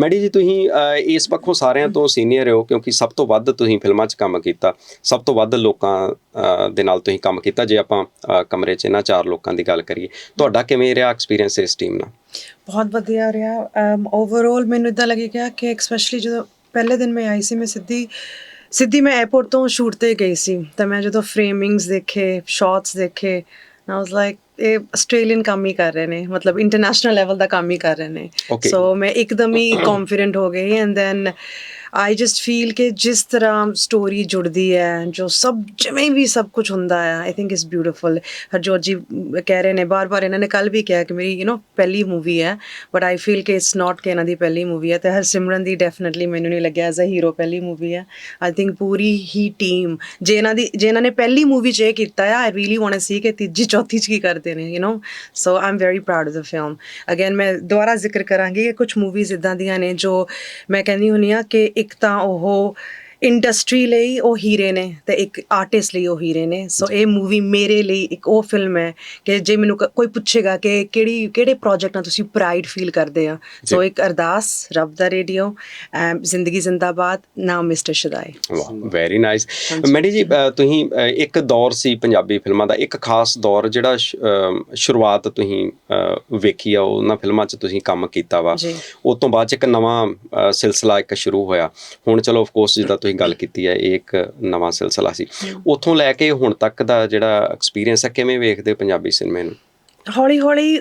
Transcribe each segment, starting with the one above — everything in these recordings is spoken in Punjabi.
ਮੈਡੀ ਜੀ, ਤੁਸੀਂ ਇਸ ਪੱਖੋਂ ਸਾਰਿਆਂ ਤੋਂ ਸੀਨੀਅਰ ਹੋ ਕਿਉਂਕਿ ਸਭ ਤੋਂ ਵੱਧ ਤੁਸੀਂ ਫਿਲਮਾਂ 'ਚ ਕੰਮ ਕੀਤਾ। ਸਭ ਤੋਂ ਵੱਧ ਲੋਕਾਂ ਦੇ ਨਾਲ ਤੁਸੀਂ ਕੰਮ ਕੀਤਾ, ਜੇ ਆਪਾਂ ਕਮਰੇ 'ਚ ਇਹਨਾਂ ਚਾਰ ਲੋਕਾਂ ਦੀ ਗੱਲ ਕਰੀਏ। ਤੁਹਾਡਾ ਕਿਵੇਂ ਰਿਹਾ ਐਕਸਪੀਰੀਅੰਸ ਇਸ ਟੀਮ ਨਾਲ? ਬਹੁਤ ਵਧੀਆ ਰਿਹਾ। ਓਵਰਆਲ ਮੈਨੂੰ ਇਦਾਂ ਲੱਗੇਗਾ ਕਿ ਐਕਸਪੈਸ਼ਲੀ ਜਦੋਂ ਪਹਿਲੇ ਦਿਨ ਮੈਂ ਆਈ ਸੀ, ਮੈਂ ਸਿੱਧੀ ਸਿੱਧੀ ਮੈਂ 에어ਪੋਰਟ ਤੋਂ ਸ਼ੂਟ ਤੇ ਗਈ ਸੀ। ਤਾਂ ਮੈਂ ਜਦੋਂ ਫਰੇਮਿੰਗਸ ਦੇਖੇ ਸ਼ਾਟਸ ਦੇਖੇ ਨਾ ਵਾਸ ਲਾਈਕ ਇਹ ਆਸਟ੍ਰੇਲੀਅਨ ਕੰਮ ਹੀ ਕਰ ਰਹੇ ਨੇ ਮਤਲਬ ਇੰਟਰਨੈਸ਼ਨਲ ਲੈਵਲ ਦਾ ਕੰਮ ਹੀ ਕਰ ਰਹੇ ਨੇ. ਸੋ ਮੈਂ ਇੱਕਦਮ ਹੀ ਕੌਨਫੀਡੈਂਟ ਹੋ ਗਈ and then I just feel ਕਿ ਜਿਸ ਤਰ੍ਹਾਂ ਸਟੋਰੀ ਜੁੜਦੀ ਹੈ ਜੋ ਸਭ ਜਿਵੇਂ ਵੀ ਸਭ ਕੁਝ ਹੁੰਦਾ ਹੈ I think it's beautiful Harjot ji ਕਹਿ ਰਹੇ ਨੇ ਬਾਰ-ਬਾਰ ਇਹਨਾਂ ਨੇ ਕੱਲ ਵੀ ਕਿਹਾ ਕਿ ਮੇਰੀ ਯੂ نو ਪਹਿਲੀ ਮੂਵੀ ਹੈ ਬਟ ਆਈ ਫੀਲ ਕਿ ਇਟਸ ਨਾਟ ਕਿ ਇਹਨਾਂ ਦੀ ਪਹਿਲੀ ਮੂਵੀ ਹੈ ਤੇ ਹਰਸਿਮਰਨ ਦੀ ਡੈਫੀਨਿਟਲੀ ਮੈਨੂੰ ਨਹੀਂ ਲੱਗਿਆ ਐਜ਼ ਅ ਹੀਰੋ ਪਹਿਲੀ ਮੂਵੀ ਹੈ I think Puri he team ਜੇ ਇਹਨਾਂ ਦੀ ਜੇ ਇਹਨਾਂ ਨੇ ਪਹਿਲੀ ਮੂਵੀ 'ਚ ਇਹ ਕੀਤਾ ਹੈ I really want to see ਕਿ ਤੀਜੀ ਚੌਥੀ 'ਚ ਕੀ ਕਰਦੇ ਨੇ you know so I am very proud of the film again ਮੈਂ ਦੁਬਾਰਾ ਜ਼ਿਕਰ ਕਰਾਂਗੀ ਕਿ ਕੁਝ ਮੂਵੀਜ਼ ਇਦਾਂ ਦੀਆਂ ਨੇ ਜੋ ਮੈਂ ਕਹਿੰਦੀ ਹੁੰਨੀ ਆ ਕਿ ਇੱਕ ਤਾਂ ਉਹ ਇੰਡਸਟਰੀ ਲਈ ਉਹ ਹੀਰੇ ਨੇ ਤੇ ਇੱਕ ਆਰਟਿਸਟ ਲਈ ਉਹ ਹੀਰੇ ਨੇ। ਸੋ ਇਹ ਮੂਵੀ ਮੇਰੇ ਲਈ ਇੱਕ ਉਹ ਫਿਲਮ ਹੈ ਕਿ ਜੇ ਮੈਨੂੰ ਕ- ਕੋਈ ਪੁੱਛੇਗਾ ਕਿ ਕਿਹੜੀ ਕਿਹੜੇ ਪ੍ਰੋਜੈਕਟ ਨਾਲ ਤੁਸੀਂ ਪ੍ਰਾਈਡ ਫੀਲ ਕਰਦੇ ਆ। ਸੋ ਇੱਕ ਅਰਦਾਸ ਰੱਬ ਦਾ ਰੇਡੀਓ ਜ਼ਿੰਦਗੀ ਜ਼ਿੰਦਾਬਾਦ ਨਾਮ ਮਿਸਟਰ ਸ਼ਦਾਈ ਵਾਹ ਵੈਰੀ ਨਾਈਸ ਮੈਡੀ ਜੀ ਤੁਸੀਂ ਇੱਕ ਦੌਰ ਸੀ ਪੰਜਾਬੀ ਫਿਲਮਾਂ ਦਾ ਇੱਕ ਖਾਸ ਦੌਰ ਜਿਹੜਾ ਸ਼- ਸ਼ੁਰੂਆਤ ਤੁਸੀਂ ਵੇਖੀ ਆ ਉਹਨਾਂ ਫਿਲਮਾਂ 'ਚ ਤੁਸੀਂ ਕੰਮ ਕੀਤਾ ਵਾ। ਜੀ। ਉਸ ਤੋਂ ਬਾਅਦ 'ਚ ਇੱਕ ਨਵਾਂ ਸਿਲਸਿਲਾ ਇੱਕ ਸ਼ੁਰੂ ਹੋਇਆ। ਹੁਣ ਚਲੋ ਆਫ ਕੋਰਸ ਜਿੱਦਾਂ ਤੁਸੀਂ ਗੱਲ ਕੀਤੀ ਹੈ, ਇਹ ਇੱਕ ਨਵਾਂ ਸਿਲਸਿਲਾ ਸੀ। ਉੱਥੋਂ ਲੈ ਕੇ ਹੁਣ ਤੱਕ ਦਾ ਜਿਹੜਾ ਐਕਸਪੀਰੀਅੰਸ ਹੈ, ਕਿਵੇਂ ਵੇਖਦੇ ਪੰਜਾਬੀ ਸਿਨੇਮੇ ਨੂੰ? ਹੌਲੀ ਹੌਲੀ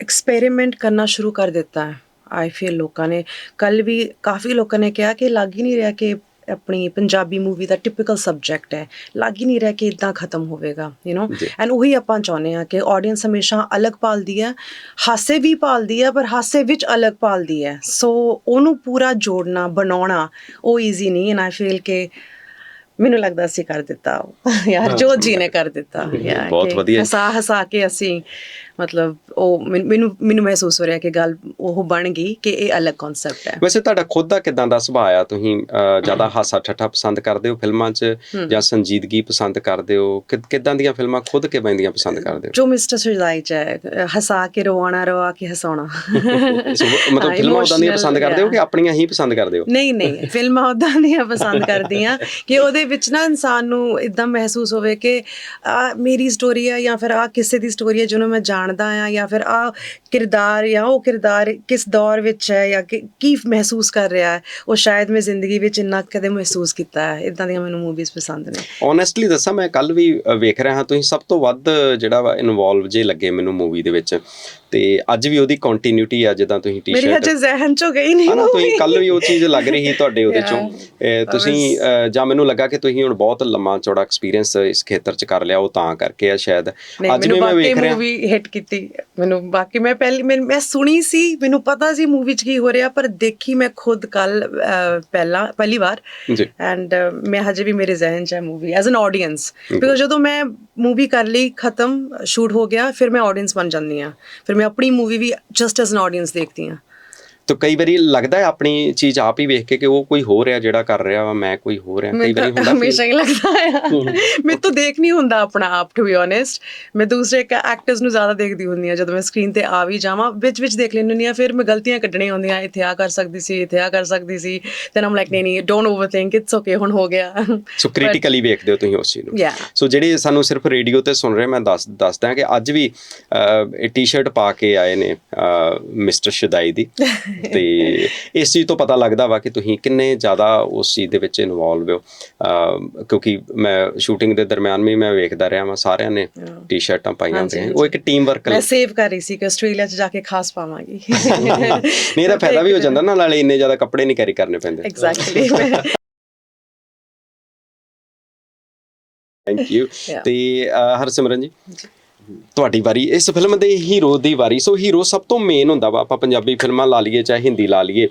ਐਕਸਪੈਰੀਮੈਂਟ ਕਰਨਾ ਸ਼ੁਰੂ ਕਰ ਦਿੱਤਾ ਹੈ। ਆਈ ਫੀਲ ਲੋਕਾਂ ਨੇ ਕੱਲ ਵੀ ਕਾਫੀ ਲੋਕਾਂ ਨੇ ਕਿਹਾ ਕਿ ਲੱਗ ਹੀ ਨਹੀਂ ਰਿਹਾ ਕਿ ਆਪਣੀ ਪੰਜਾਬੀ ਮੂਵੀ ਦਾ ਟਿਪੀਕਲ ਸਬਜੈਕਟ ਹੈ। ਲੱਗ ਹੀ ਨਹੀਂ ਰਿਹਾ ਕਿ ਇਦਾਂ ਖਤਮ ਹੋਵੇਗਾ ਯੂ نو ਐਂਡ ਉਹੀ ਆਪਾਂ ਚਾਹੁੰਦੇ ਆ ਕਿ ਆਡੀਅנס ਹਮੇਸ਼ਾ ਅਲੱਗ ਪਾਲਦੀ ਹੈ ਹਾਸੇ ਵੀ ਪਾਲਦੀ ਹੈ ਪਰ ਹਾਸੇ ਵਿੱਚ ਅਲੱਗ ਪਾਲਦੀ ਹੈ। ਸੋ ਉਹਨੂੰ ਪੂਰਾ ਜੋੜਨਾ ਬਣਾਉਣਾ ਉਹ ਈਜ਼ੀ ਨਹੀਂ ਐਂਡ ਆਈ ਫੀਲ ਕਿ ਮੈਨੂੰ ਲੱਗਦਾ ਅਸੀਂ ਕਰ ਦਿੱਤਾ। ਯਾਰ ਜੋਤ ਜੀ ਨੇ ਕਰ ਦਿੱਤਾ। ਬਹੁਤ ਵਧੀਆ। ਹਸਾ ਹਸਾ ਕੇ ਅਸੀਂ ਮਤਲਬ ਉਹ ਮੈਨ- ਮੈਨੂੰ ਮਹਿਸੂਸ ਹੋ ਰਿਹਾ ਕਿ ਗੱਲ ਉਹ ਬਣ ਗਈ ਕਿ ਇਹ ਅਲੱਗ ਕਨਸੈਪਟ ਹੈ। ਵੈਸੇ ਤੁਹਾਡਾ ਖੁਦ ਦਾ ਕਿਦਾਂ ਦਾ ਸੁਭਾਅ ਆ? ਤੁਸੀਂ ਜ਼ਿਆਦਾ ਹਾਸਾ ਠੱਠਾ ਪਸੰਦ ਕਰਦੇ ਹੋ ਫਿਲਮਾਂ 'ਚ ਜਾਂ ਸੰਜੀਦਗੀ ਪਸੰਦ ਕਰਦੇ ਹੋ? ਕਿੱਦਾਂ ਦੀਆਂ ਫਿਲਮਾਂ ਖੁਦ ਕਿਵੇਂ ਦੀਆਂ ਪਸੰਦ ਕਰਦੇ ਹੋ? ਜੋ ਮਿਸਟਰ ਸਰਦਾਈ ਚ ਹੈ ਹਸਾ ਕੇ ਰਵਾਣਾ ਰਵਾ ਕੇ ਹਸਾਉਣਾ। ਮਤਲਬ ਫਿਲਮਾਂ ਉਦਾਂ ਦੀਆਂ ਪਸੰਦ ਕਰਦੇ ਹੋ ਕਿ. ਆਪਣੀਆਂ ਹੀ ਪਸੰਦ ਕਰਦੇ ਹੋ? ਨਹੀਂ ਨਹੀਂ ਫਿਲਮਾਂ ਉਦਾਂ ਦੀਆਂ ਪਸੰਦ ਕਰਦੀ ਆ ਕਿ ਉਹਦੇ ਵਿੱਚ ਨਾ ਇਨਸਾਨ ਨੂੰ ਇਦਾਂ ਮਹਿਸੂਸ ਹੋਵੇ ਕਿ ਆ ਮੇਰੀ ਸਟੋਰੀ ਆ ਜਾਂ ਫਿਰ ਆ ਕਿਸੇ ਦੀ ਸਟੋਰੀ ਹੈ ਜਿਹਨੂੰ ਮੈਂ ਜਾਣਦਾ ਆ ਜਾਂ ਫਿਰ ਆ ਕਿਰਦਾਰ ਜਾਂ ਉਹ ਕਿਰਦਾਰ ਕਿਸ ਦੌਰ ਵਿੱਚ ਹੈ ਜਾਂ ਕੀ ਮਹਿਸੂਸ ਕਰ ਰਿਹਾ ਹੈ, ਉਹ ਸ਼ਾਇਦ ਮੈਂ ਜ਼ਿੰਦਗੀ ਵਿੱਚ ਇੰਨਾ ਕਦੇ ਮਹਿਸੂਸ ਕੀਤਾ ਹੈ। ਇਦਾਂ ਦੀਆਂ ਮੈਨੂੰ ਮੂਵੀਜ਼ ਪਸੰਦ ਨੇ। ਓਨੈਸਟਲੀ ਦੱਸਾਂ, ਮੈਂ ਕੱਲ ਵੀ ਵੇਖ ਰਿਹਾ ਹਾਂ। ਤੁਸੀਂ ਸਭ ਤੋਂ ਵੱਧ ਜਿਹੜਾ ਇਨਵੋਲਵ ਜੇ ਲੱਗੇ ਮੈਨੂੰ ਮੂਵੀ ਦੇ ਵਿੱਚ ਤੇ ਅੱਜ ਵੀ ਉਹਦੀ ਕੰਟੀਨਿਊਟੀ ਆ ਜਿੱਦਾਂ ਤੁਸੀਂ ਟੀ-ਸ਼ਰਟ ਮੇਰੇ ਹਜੇ ਜ਼ਿਹਨ ਚੋਂ ਗਈ ਨਹੀਂ ਹਾਂ ਤੁਸੀਂ ਕੱਲ ਵੀ ਉਹ ਚੀਜ਼ ਲੱਗ ਰਹੀ ਸੀ ਤੁਹਾਡੇ ਉਹਦੇ ਚੋਂ। ਤੁਸੀਂ ਜਾਂ ਮੈਨੂੰ ਲੱਗਾ ਕਿ ਤੁਸੀਂ ਹੁਣ ਬਹੁਤ ਲੰਮਾ ਚੌੜਾ ਐਕਸਪੀਰੀਅੰਸ ਇਸ ਖੇਤਰ 'ਚ ਕਰ ਲਿਆ ਉਹ ਤਾਂ ਕਰਕੇ ਆ ਸ਼ਾਇਦ। ਅੱਜ ਵੀ ਮੈਂ ਵੇਖ ਰਿਹਾ। ਮੂਵੀ ਹਿੱਟ ਕੀਤੀ। ਮੈਨੂੰ ਬਾਕੀ ਮੈਂ ਪਹਿਲੀ ਮੈਂ ਸੁਣੀ ਸੀ ਮੈਨੂੰ ਪਤਾ ਸੀ ਮੂਵੀ 'ਚ ਕੀ ਹੋ ਰਿਹਾ ਪਰ ਦੇਖੀ ਮੈਂ ਖੁਦ ਕੱਲ ਪਹਿਲਾ ਪਹਿਲੀ ਵਾਰ। ਜੀ। ਐਂਡ ਮੈਂ ਹਜੇ ਵੀ ਮੇਰੇ ਜ਼ਿਹਨ 'ਚ ਹੈ movie as an audience because ਜਦੋਂ ਮੈਂ ਮੂਵੀ ਕਰ ਲਈ ਖਤਮ ਸ਼ੂਟ ਹੋ ਗਿਆ ਫਿਰ ਮੈਂ ਆਡੀਅנס ਬਣ ਜਾਂਦੀ ਆ ਫਿਰ ਮੈਂ ਆਪਣੀ ਮੂਵੀ ਵੀ ਜਸਟ ਐਜ਼ ਐਨ ਆਡੀਅנס ਦੇਖਦੀ ਆ ਤਾਂ ਕਈ ਵਾਰੀ ਲੱਗਦਾ ਹੈ ਆਪਣੀ ਚੀਜ਼ ਆਪ ਹੀ ਵੇਖ ਕੇ ਕਿ ਉਹ ਕੋਈ ਹੋ ਰਿਹਾ ਜਿਹੜਾ ਕਰ ਰਿਹਾ ਵਾ ਮੈਂ ਕੋਈ ਹੋ। ਰਿਹਾ ਕਈ ਵਾਰੀ ਹੁੰਦਾ ਹਮੇਸ਼ਾ ਹੀ ਲੱਗਦਾ ਹੈ ਮੈਂ ਤਾਂ ਦੇਖ ਨਹੀਂ ਹੁੰਦਾ ਆਪਣਾ ਆਪ ਟੂ ਬੀ ਓਨੈਸਟ ਮੈਂ ਦੂਸਰੇ ਐਕਟਰਸ ਨੂੰ ਜ਼ਿਆਦਾ ਦੇਖਦੀ ਹੁੰਦੀ ਆ ਜਦੋਂ ਮੈਂ ਸਕਰੀਨ ਤੇ ਆ ਵੀ ਜਾਵਾਂ ਵਿੱਚ ਵਿੱਚ ਦੇਖ ਲੈਂਦੀ ਹੁੰਦੀ ਆ ਫਿਰ ਮੈਂ ਗਲਤੀਆਂ ਕੱਢਣੀਆਂ ਹੁੰਦੀਆਂ ਇੱਥੇ ਆ ਕਰ ਸਕਦੀ ਸੀ ਇੱਥੇ ਆ ਕਰ ਸਕਦੀ ਸੀ। ਦੈਨ ਆਮ ਲਾਈਕ ਨਹੀਂ ਨਹੀਂ ਡੋਨਟ ਓਵਰਥਿੰਕ ਇਟਸ ਓਕੇ ਹੁਣ ਹੋ ਗਿਆ। ਸੋ ਕ੍ਰਿਟੀਕਲੀ ਵੇਖਦੇ ਹੋ ਤੁਸੀਂ ਉਸ ਚੀਜ਼ ਨੂੰ। ਸੋ ਜਿਹੜੇ ਸਾਨੂੰ ਸਿਰਫ ਰੇਡੀਓ ਤੇ ਸੁਣ ਰਹੇ ਮੈਂ ਦੱਸ ਦੱਸਦਾ ਕਿ ਅੱਜ ਵੀ ਟੀ-ਸ਼ਰਟ ਪਾ ਕੇ ਆਏ ਨੇ ਮਿਸਟਰ ਸ਼ਦਾਈ ਦੀ। ਤੇ ਇਸ ਚੀਜ਼ ਤੋਂ ਪਤਾ ਲੱਗਦਾ ਵਾ ਕਿ ਤੁਸੀਂ ਕਿੰਨੇ ਜ਼ਿਆਦਾ ਉਸ ਚੀਜ਼ ਦੇ ਵਿੱਚ ਇਨਵੋਲਵ ਹੋ। ਕਿਉਂਕਿ ਮੈਂ ਸ਼ੂਟਿੰਗ ਦੇ ਦਰਮਿਆਨ ਵੀ ਮੈਂ ਵੇਖਦਾ ਰਿਹਾ ਮੈਂ ਸਾਰਿਆਂ ਨੇ ਟੀ-ਸ਼ਰਟਾਂ ਪਾਈਆਂ ਹੁੰਦੀਆਂ ਉਹ ਇੱਕ ਟੀਮ ਵਰਕ ਮੈਂ ਸੇਵ ਕਰ ਰਹੀ ਸੀ ਕਿ ਆਸਟ੍ਰੇਲੀਆ 'ਚ ਜਾ ਕੇ ਖਾਸ ਪਾਵਾਂਗੀ। ਨਹੀਂ ਇਹਦਾ ਫਾਇਦਾ ਵੀ ਹੋ ਜਾਂਦਾ ਨਾ ਨਾਲੇ ਇੰਨੇ ਜ਼ਿਆਦਾ ਕੱਪੜੇ ਨਹੀਂ ਕੈਰੀ ਕਰਨੇ ਪੈਂਦੇ। Exactly thank you. ਤੇ ਹਰਸਿਮਰਨ ਜੀ। ਤੁਹਾਡੀ ਵਾਰੀ। ਇਸ ਫਿਲਮ ਦੇ ਹੀਰੋ ਦੀ ਵਾਰੀ। ਸੋ ਹੀਰੋ ਸਭ ਤੋਂ ਮੇਨ ਹੁੰਦਾ ਵਾ। ਆਪਾਂ ਪੰਜਾਬੀ ਫਿਲਮਾਂ ਲਾ ਲਈਏ ਚਾਹੇ ਹਿੰਦੀ ਲਾ ਲਈਏ।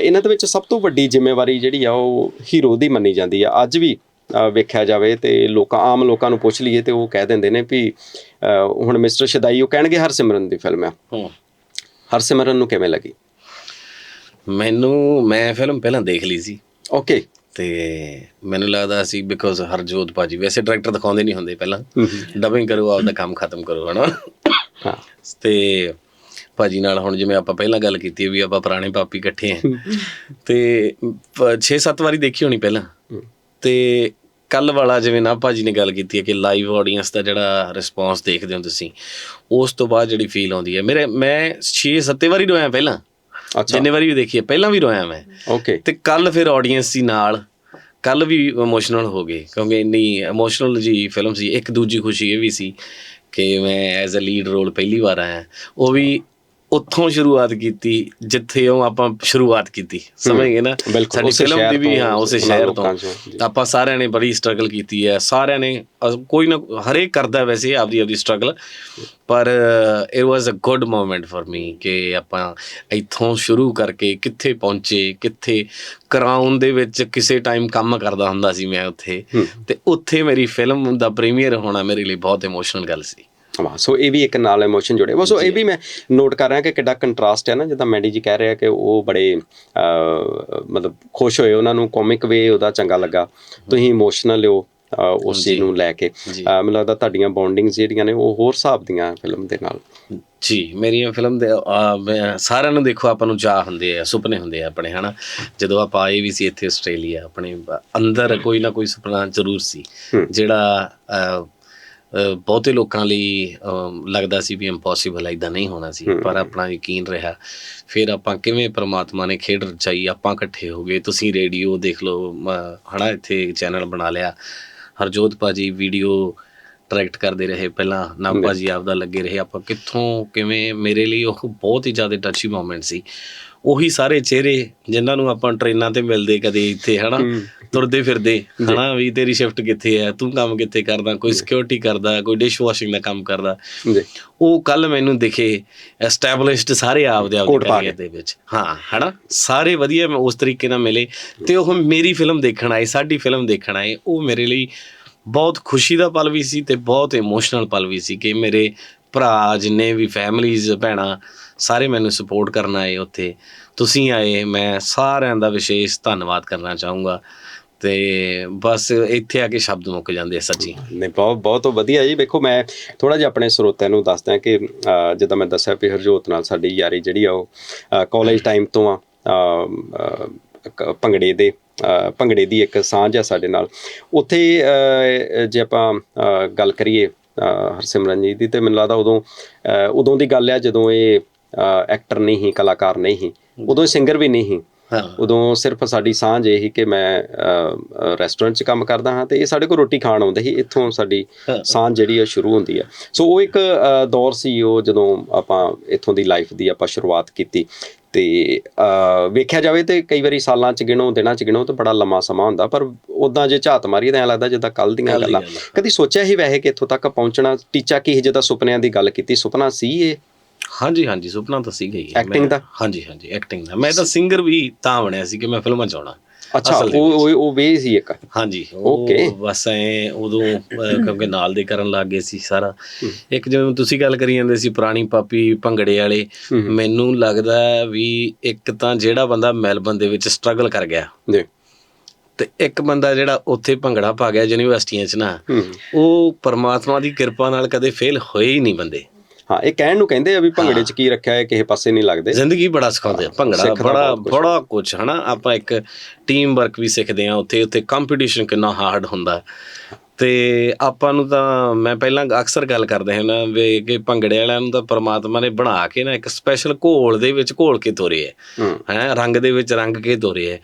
ਇਹਨਾਂ ਦੇ ਵਿੱਚ ਸਭ ਤੋਂ ਵੱਡੀ ਜ਼ਿੰਮੇਵਾਰੀ ਜਿਹੜੀ ਆ ਉਹ ਹੀਰੋ ਦੀ ਮੰਨੀ ਜਾਂਦੀ ਆ। ਅੱਜ ਵੀ ਵੇਖਿਆ ਜਾਵੇ ਤੇ ਲੋਕਾਂ ਆਮ ਲੋਕਾਂ ਨੂੰ ਪੁੱਛ ਲਈਏ ਤੇ ਉਹ ਕਹਿ ਦਿੰਦੇ ਨੇ ਵੀ ਹੁਣ ਮਿਸਟਰ ਸ਼ਦਾਈ ਉਹ ਕਹਿਣਗੇ ਹਰਸਿਮਰਨ ਦੀ ਫਿਲਮ ਆ। ਹੂੰ। ਹਰਸਿਮਰਨ ਨੂੰ ਕਿਵੇਂ ਲੱਗੀ? ਮੈਨੂੰ ਮੈਂ ਫਿਲਮ ਪਹਿਲਾਂ ਦੇਖ ਲਈ ਸੀ। ਓਕੇ ਤੇ ਮੈਨੂੰ ਲੱਗਦਾ ਸੀ ਬਿਕੋਜ਼ ਹਰਜੋਤ ਭਾਜੀ ਵੈਸੇ ਡਾਇਰੈਕਟਰ ਦਿਖਾਉਂਦੇ ਨਹੀਂ ਹੁੰਦੇ ਪਹਿਲਾਂ। ਡਬਿੰਗ ਕਰੋ ਆਪਦਾ ਕੰਮ ਖਤਮ ਕਰੋ ਹਨਾ? ਹਾਂ। ਤੇ ਭਾਜੀ ਨਾਲ ਹੁਣ ਜਿਵੇਂ ਆਪਾਂ ਪਹਿਲਾਂ ਗੱਲ ਕੀਤੀ ਵੀ ਆਪਾਂ ਪੁਰਾਣੇ ਪਾਪੀ ਇਕੱਠੇ ਆ ਤੇ 6-7 ਵਾਰੀ ਦੇਖੀ ਹੋਣੀ ਪਹਿਲਾਂ। ਤੇ ਕੱਲ ਵਾਲਾ ਜਿਵੇਂ ਨਾ ਭਾਜੀ ਨੇ ਗੱਲ ਕੀਤੀ ਹੈ ਕਿ ਲਾਈਵ ਆਡੀਅנס ਦਾ ਜਿਹੜਾ ਰਿਸਪੌਂਸ ਦੇਖਦੇ ਹੋ ਤੁਸੀਂ ਉਸ ਤੋਂ ਬਾਅਦ ਜਿਹੜੀ ਫੀਲ ਆਉਂਦੀ ਹੈ। ਮੇਰੇ ਮੈਂ 6-7 ਵਾਰੀ ਰੋਇਆ ਪਹਿਲਾਂ। ਜਿੰਨੇ ਵਾਰੀ ਵੀ ਦੇਖੀ ਹੈ ਪਹਿਲਾਂ ਵੀ ਰੋਇਆ ਮੈਂ। ਓਕੇ ਤੇ ਕੱਲ ਫਿਰ ਆਡੀਅנס ਸੀ ਨਾਲ ਕੱਲ ਵੀ ਇਮੋਸ਼ਨਲ ਹੋ ਗਏ ਕਿਉਂਕਿ ਇੰਨੀ ਇਮੋਸ਼ਨਲ ਜੀ ਫਿਲਮ ਸੀ ਇੱਕ ਦੂਜੀ ਖੁਸ਼ੀ ਇਹ ਵੀ ਸੀ ਕਿ ਮੈਂ ਐਜ਼ ਅ ਲੀਡ ਰੋਲ ਪਹਿਲੀ ਵਾਰ ਆਇਆ। ਉਹ ਵੀ ਉੱਥੋਂ ਸ਼ੁਰੂਆਤ ਕੀਤੀ ਜਿੱਥੇ ਉਹ ਆਪਾਂ ਸ਼ੁਰੂਆਤ ਕੀਤੀ। ਸਮਝ ਗਏ ਨਾ ਸਾਡੀ ਫਿਲਮ ਦੀ ਵੀ ਹਾਂ ਉਸੇ ਸ਼ਹਿਰ ਤੋਂ। ਆਪਾਂ ਸਾਰਿਆਂ ਨੇ ਬੜੀ ਸਟਰਗਲ ਕੀਤੀ ਹੈ। ਸਾਰਿਆਂ ਨੇ ਕੋਈ ਨਾ ਹਰੇਕ ਕਰਦਾ ਵੈਸੇ ਆਪਦੀ ਆਪਦੀ ਸਟਰਗਲ ਪਰ it was a good moment for me ਕਿ ਆਪਾਂ ਇੱਥੋਂ ਸ਼ੁਰੂ ਕਰਕੇ ਕਿੱਥੇ ਪਹੁੰਚੇ ਕਿੱਥੇ ਕਰਾਊਨ ਦੇ ਵਿੱਚ ਕਿਸੇ ਟਾਈਮ ਕੰਮ ਕਰਦਾ ਹੁੰਦਾ ਸੀ ਮੈਂ ਉੱਥੇ। ਤੇ ਉੱਥੇ ਮੇਰੀ ਫਿਲਮ ਦਾ ਪ੍ਰੀਮੀਅਰ ਹੋਣਾ ਮੇਰੇ ਲਈ ਬਹੁਤ ਇਮੋਸ਼ਨਲ ਗੱਲ ਸੀ। ਵਾਹ ਸੋ ਇਹ ਵੀ ਇੱਕ ਨਾਲ ਇਮੋਸ਼ਨ ਜੁੜੇ। ਬਸ ਇਹ ਵੀ ਮੈਂ ਨੋਟ ਕਰ ਰਿਹਾ ਕਿ ਕਿੱਡਾ ਕੰਟਰਾਸਟ ਹੈ ਨਾ ਜਿੱਦਾਂ ਮੈਡੀ ਜੀ ਕਹਿ ਰਿਹਾ ਕਿ ਉਹ ਬੜੇ ਮਤਲਬ ਖੁਸ਼ ਹੋਏ ਉਹਨਾਂ ਨੂੰ ਕਾਮਿਕ ਵੇ ਉਹਦਾ ਚੰਗਾ ਲੱਗਾ। ਤੁਸੀਂ ਇਮੋਸ਼ਨਲ ਹੋ ਉਸ ਚੀਜ਼ ਨੂੰ ਲੈ ਕੇ। ਮੈਨੂੰ ਲੱਗਦਾ ਤੁਹਾਡੀਆਂ ਬੌਂਡਿੰਗਸ ਜਿਹੜੀਆਂ ਨੇ ਉਹ ਹੋਰ ਹਿਸਾਬ ਦੀਆਂ ਫਿਲਮ ਦੇ ਨਾਲ। ਜੀ ਮੇਰੀਆਂ ਫਿਲਮ ਦੇ ਸਾਰਿਆਂ ਨੂੰ ਦੇਖੋ ਆਪਾਂ ਨੂੰ ਚਾਹ ਹੁੰਦੇ ਆ ਸੁਪਨੇ ਹੁੰਦੇ ਆ ਆਪਣੇ ਹਨਾ। ਜਦੋਂ ਆਪਾਂ ਆਏ ਵੀ ਸੀ ਇੱਥੇ ਆਸਟ੍ਰੇਲੀਆ ਆਪਣੇ ਅੰਦਰ ਕੋਈ ਨਾ ਕੋਈ ਸੁਪਨਾ ਜ਼ਰੂਰ ਸੀ। ਜਿਹੜਾ ਬਹੁਤੇ ਲੋਕਾਂ ਲਈ ਲੱਗਦਾ ਸੀ ਵੀ ਇੰਪੋਸੀਬਲ ਇਦਾਂ ਨਹੀਂ ਹੋਣਾ ਸੀ। ਪਰ ਆਪਣਾ ਯਕੀਨ ਰਿਹਾ। ਫਿਰ ਆਪਾਂ ਕਿਵੇਂ ਪ੍ਰਮਾਤਮਾ ਨੇ ਖੇਡ ਰਚਾਈ? ਆਪਾਂ ਇਕੱਠੇ ਹੋ ਗਏ। ਤੁਸੀਂ ਰੇਡੀਓ ਦੇਖ ਲਓ ਹਨਾ ਇੱਥੇ ਚੈਨਲ ਬਣਾ ਲਿਆ। ਹਰਜੋਤ ਭਾਜੀ ਵੀਡੀਓ ਡਾਇਰੈਕਟ ਕਰਦੇ ਰਹੇ। ਪਹਿਲਾਂ ਨਾਮਪਾ ਜੀ ਆਪਦਾ ਲੱਗੇ ਰਹੇ। ਆਪਾਂ ਕਿੱਥੋਂ ਕਿਵੇਂ ਮੇਰੇ ਲਈ ਉਹ ਬਹੁਤ ਹੀ ਜ਼ਿਆਦਾ ਟੱਚੀ ਮੂਮੈਂਟ ਸੀ। ਉਹੀ ਸਾਰੇ ਚਿਹਰੇ ਜਿਨ੍ਹਾਂ ਨੂੰ ਆਪਾਂ ਟ੍ਰੇਨਾਂ ਤੇ ਮਿਲਦੇ ਕਦੇ ਇੱਥੇ ਹਨਾ? ਤੁਰਦੇ ਫਿਰਦੇ ਹਨਾ ਵੀ ਤੇਰੀ ਸ਼ਿਫਟ ਕਿੱਥੇ ਹੈ ਤੂੰ ਕੰਮ ਕਿੱਥੇ ਕਰਦਾ? ਕੋਈ ਸਿਕਿਉਰਿਟੀ ਕਰਦਾ ਕੋਈ ਡਿਸ਼ ਵਾਸ਼ਿੰਗ ਦਾ ਕੰਮ ਕਰਦਾ। ਉਹ ਕੱਲ ਮੈਨੂੰ ਦਿਖੇ ਐਸਟੈਬਲਿਸ਼ਡ ਸਾਰੇ ਆਪਦੇ ਆਪਦੇ ਕੈਰੀਅਰ ਦੇ ਵਿੱਚ। ਹਾਂ ਹਨਾ? ਸਾਰੇ ਵਧੀਆ ਮੈਂ ਉਸ ਤਰੀਕੇ ਨਾਲ ਮਿਲੇ। ਤੇ ਉਹ ਮੇਰੀ ਫਿਲਮ ਦੇਖਣ ਆਏ ਸਾਡੀ ਫਿਲਮ ਦੇਖਣ ਆਏ ਉਹ ਮੇਰੇ ਲਈ ਬਹੁਤ ਖੁਸ਼ੀ ਦਾ ਪਲ ਵੀ ਸੀ ਤੇ ਬਹੁਤ ਇਮੋਸ਼ਨਲ ਪਲ ਵੀ ਸੀ ਕਿ ਮੇਰੇ ਭਰਾ ਜਿੰਨੇ ਵੀ ਫੈਮਲੀਜ਼ ਭੈਣਾਂ ਸਾਰੇ ਮੈਨੂੰ ਸਪੋਰਟ ਕਰਨ ਆਏ ਉੱਥੇ। ਤੁਸੀਂ ਆਏ ਮੈਂ ਸਾਰਿਆਂ ਦਾ ਵਿਸ਼ੇਸ਼ ਧੰਨਵਾਦ ਕਰਨਾ ਚਾਹੂੰਗਾ। ਤੇ ਬਸ ਇੱਥੇ ਆ ਕੇ ਸ਼ਬਦ ਮੁੱਕ ਜਾਂਦੇ ਸੱਚੀ। ਨਹੀਂ ਬਹੁਤ ਬਹੁਤ ਵਧੀਆ ਜੀ। ਵੇਖੋ ਮੈਂ ਥੋੜਾ ਜਿਹਾ ਆਪਣੇ ਸਰੋਤਿਆਂ ਨੂੰ ਦੱਸਦਾ ਕਿ ਜਿੱਦਾਂ ਮੈਂ ਦੱਸਿਆ ਵੀ ਹਰਜੋਤ ਨਾਲ ਸਾਡੀ ਯਾਰੀ ਜਿਹੜੀ ਆ ਉਹ ਕਾਲਜ ਟਾਈਮ ਤੋਂ ਆ ਭੰਗੜੇ ਦੇ ਭੰਗੜੇ ਦੀ ਇੱਕ ਸਾਂਝ ਆ ਸਾਡੇ ਨਾਲ। ਉੱਥੇ ਜੇ ਆਪਾਂ ਗੱਲ ਕਰੀਏ ਹਰਸਿਮਰਨ ਜੀ ਦੀ ਤੇ ਮੈਨੂੰ ਲੱਗਦਾ ਉਦੋਂ ਉਦੋਂ ਦੀ ਗੱਲ ਆ ਜਦੋਂ ਇਹ ਐਕਟਰ ਨਹੀਂ ਸੀ ਕਲਾਕਾਰ ਨਹੀਂ ਸੀ। ਉਦੋਂ ਸਿੰਗਰ ਵੀ ਨਹੀਂ ਸੀ। ਹਾਂ। ਉਦੋਂ ਸਿਰਫ ਸਾਡੀ ਸਾਂਝ ਇਹ ਸੀ ਕਿ ਮੈਂ ਰੈਸਟੋਰੈਂਟ 'ਚ ਕੰਮ ਕਰਦਾ ਹਾਂ ਤੇ ਇਹ ਸਾਡੇ ਕੋਲ ਰੋਟੀ ਖਾਣ ਆਉਂਦੇ ਸੀ। ਇੱਥੋਂ ਸਾਡੀ ਹਾਂ। ਸਾਂਝ ਜਿਹੜੀ ਆ ਸ਼ੁਰੂ ਹੁੰਦੀ ਆ। ਸੋ ਉਹ ਇੱਕ ਦੌਰ ਸੀ ਉਹ ਜਦੋਂ ਆਪਾਂ ਇੱਥੋਂ ਦੀ ਲਾਈਫ ਦੀ ਆਪਾਂ ਸ਼ੁਰੂਆਤ ਕੀਤੀ। ਤੇ ਵੇਖਿਆ ਜਾਵੇ ਤੇ ਕਈ ਵਾਰੀ ਸਾਲਾਂ 'ਚ ਗਿਣੋ ਦਿਨਾਂ 'ਚ ਗਿਣੋ ਤਾਂ ਬੜਾ ਲੰਮਾ ਸਮਾਂ ਹੁੰਦਾ। ਪਰ ਉਦਾਂ ਜੇ ਝਾਤ ਮਾਰੀਏ ਤਾਂ ਐਂ ਲੱਗਦਾ ਜਿੱਦਾਂ ਕੱਲ ਦੀਆਂ ਗੱਲਾਂ। ਕਦੀ ਸੋਚਿਆ ਹੀ ਵੈਸੇ ਕਿ ਇੱਥੋਂ ਤੱਕ ਪਹੁੰਚਣਾ? ਟੀਚਾ ਕੀ ਜਿਹਦਾ ਸੁਪਨਿਆਂ ਦੀ ਗੱਲ ਕੀਤੀ ਸੁਪਨਾ ਸੀ ਇਹ? ਹਾਂਜੀ ਹਾਂਜੀ ਸੁਪਨਾ ਤਾਂ ਸੀਗਾ ਹੀ। Acting ਮੈਂ- ਦਾ? ਹਾਂਜੀ ਹਾਂਜੀ ਐਕਟਿੰਗ ਦਾ। ਮੈਂ ਤਾਂ ਸਿੰਗਰ ਵੀ ਤਾਂ ਬਣਿਆ ਸੀ ਕਿ ਮੈਂ ਫਿਲਮਾਂ 'ਚ ਆਉਣਾ। ਅੱਛਾ ਅਸਲ ਦੇ ਉਹ ਉਹ ਉਹ ਵੇ ਸੀ ਇੱਕ। ਹਾਂਜੀ Okay. ਉਹ ਬਸ ਐ ਉਦੋਂ ਅਹ, ਕਿਉਂਕਿ ਨਾਲ ਦੇ ਕਰਨ ਲੱਗ ਗਏ ਸੀ ਸਾਰਾ। ਇੱਕ ਜਦੋਂ ਤੁਸੀਂ ਗੱਲ ਕਰੀ ਜਾਂਦੇ ਸੀ ਪੁਰਾਣੀ ਪਾਪੀ ਭੰਗੜੇ ਵਾਲੇ ਮੈਨੂੰ ਲੱਗਦਾ ਹੈ ਵੀ ਇੱਕ ਤਾਂ ਜਿਹੜਾ ਬੰਦਾ ਮੈਲਬਨ ਦੇ ਵਿੱਚ ਸਟਰਗਲ ਕਰ ਗਿਆ। ਜੀ। ਤੇ ਇੱਕ ਬੰਦਾ ਜਿਹੜਾ ਉੱਥੇ ਭੰਗੜਾ ਪਾ ਗਿਆ ਯੂਨੀਵਰਸਿਟੀਆਂ 'ਚ ਨਾ ਹੂੰ। ਉਹ ਪਰਮਾਤਮਾ ਦੀ ਕਿਰਪਾ ਨਾਲ ਕਦੇ ਫੇਲ ਹੋਏ ਹੀ ਨਹੀਂ ਬੰਦੇ। ਹਾਂ ਇਹ ਕਹਿਣ ਨੂੰ ਕਹਿੰਦੇ ਆ ਵੀ ਭੰਗੜੇ 'ਚ ਕੀ ਰੱਖਿਆ ਹੈ ਕਿਸੇ ਪਾਸੇ ਨਹੀਂ ਲੱਗਦੇ। ਜ਼ਿੰਦਗੀ ਬੜਾ ਸਿਖਾਉਂਦੇ ਆ। ਭੰਗੜਾ ਬੜਾ। ਬੜਾ ਕੁਝ ਹਨਾ? ਆਪਾਂ ਇੱਕ ਟੀਮ ਵਰਕ ਵੀ ਸਿੱਖਦੇ ਆ ਉੱਥੇ ਉੱਥੇ ਕੰਪੀਟੀਸ਼ਨ ਕਿੰਨਾ ਹਾਰਡ ਹੁੰਦਾ। ਤੇ ਆਪਾਂ ਨੂੰ ਤਾਂ ਮੈਂ ਪਹਿਲਾਂ ਅਕਸਰ ਗੱਲ ਕਰਦੇ ਹਾਂ ਨਾ ਵੀ ਕਿ ਭੰਗੜੇ ਵਾਲਿਆਂ ਨੂੰ ਤਾਂ ਪ੍ਰਮਾਤਮਾ ਨੇ ਬਣਾ ਕੇ ਨਾ ਇੱਕ ਸਪੈਸ਼ਲ ਘੋਲ ਦੇ ਵਿੱਚ ਘੋਲ ਕੇ ਤੋਰੇ ਹੂੰ। ਹੈ ਰੰਗ ਦੇ ਵਿੱਚ ਰੰਗ ਕੇ ਤੋਰੇ ਹੈ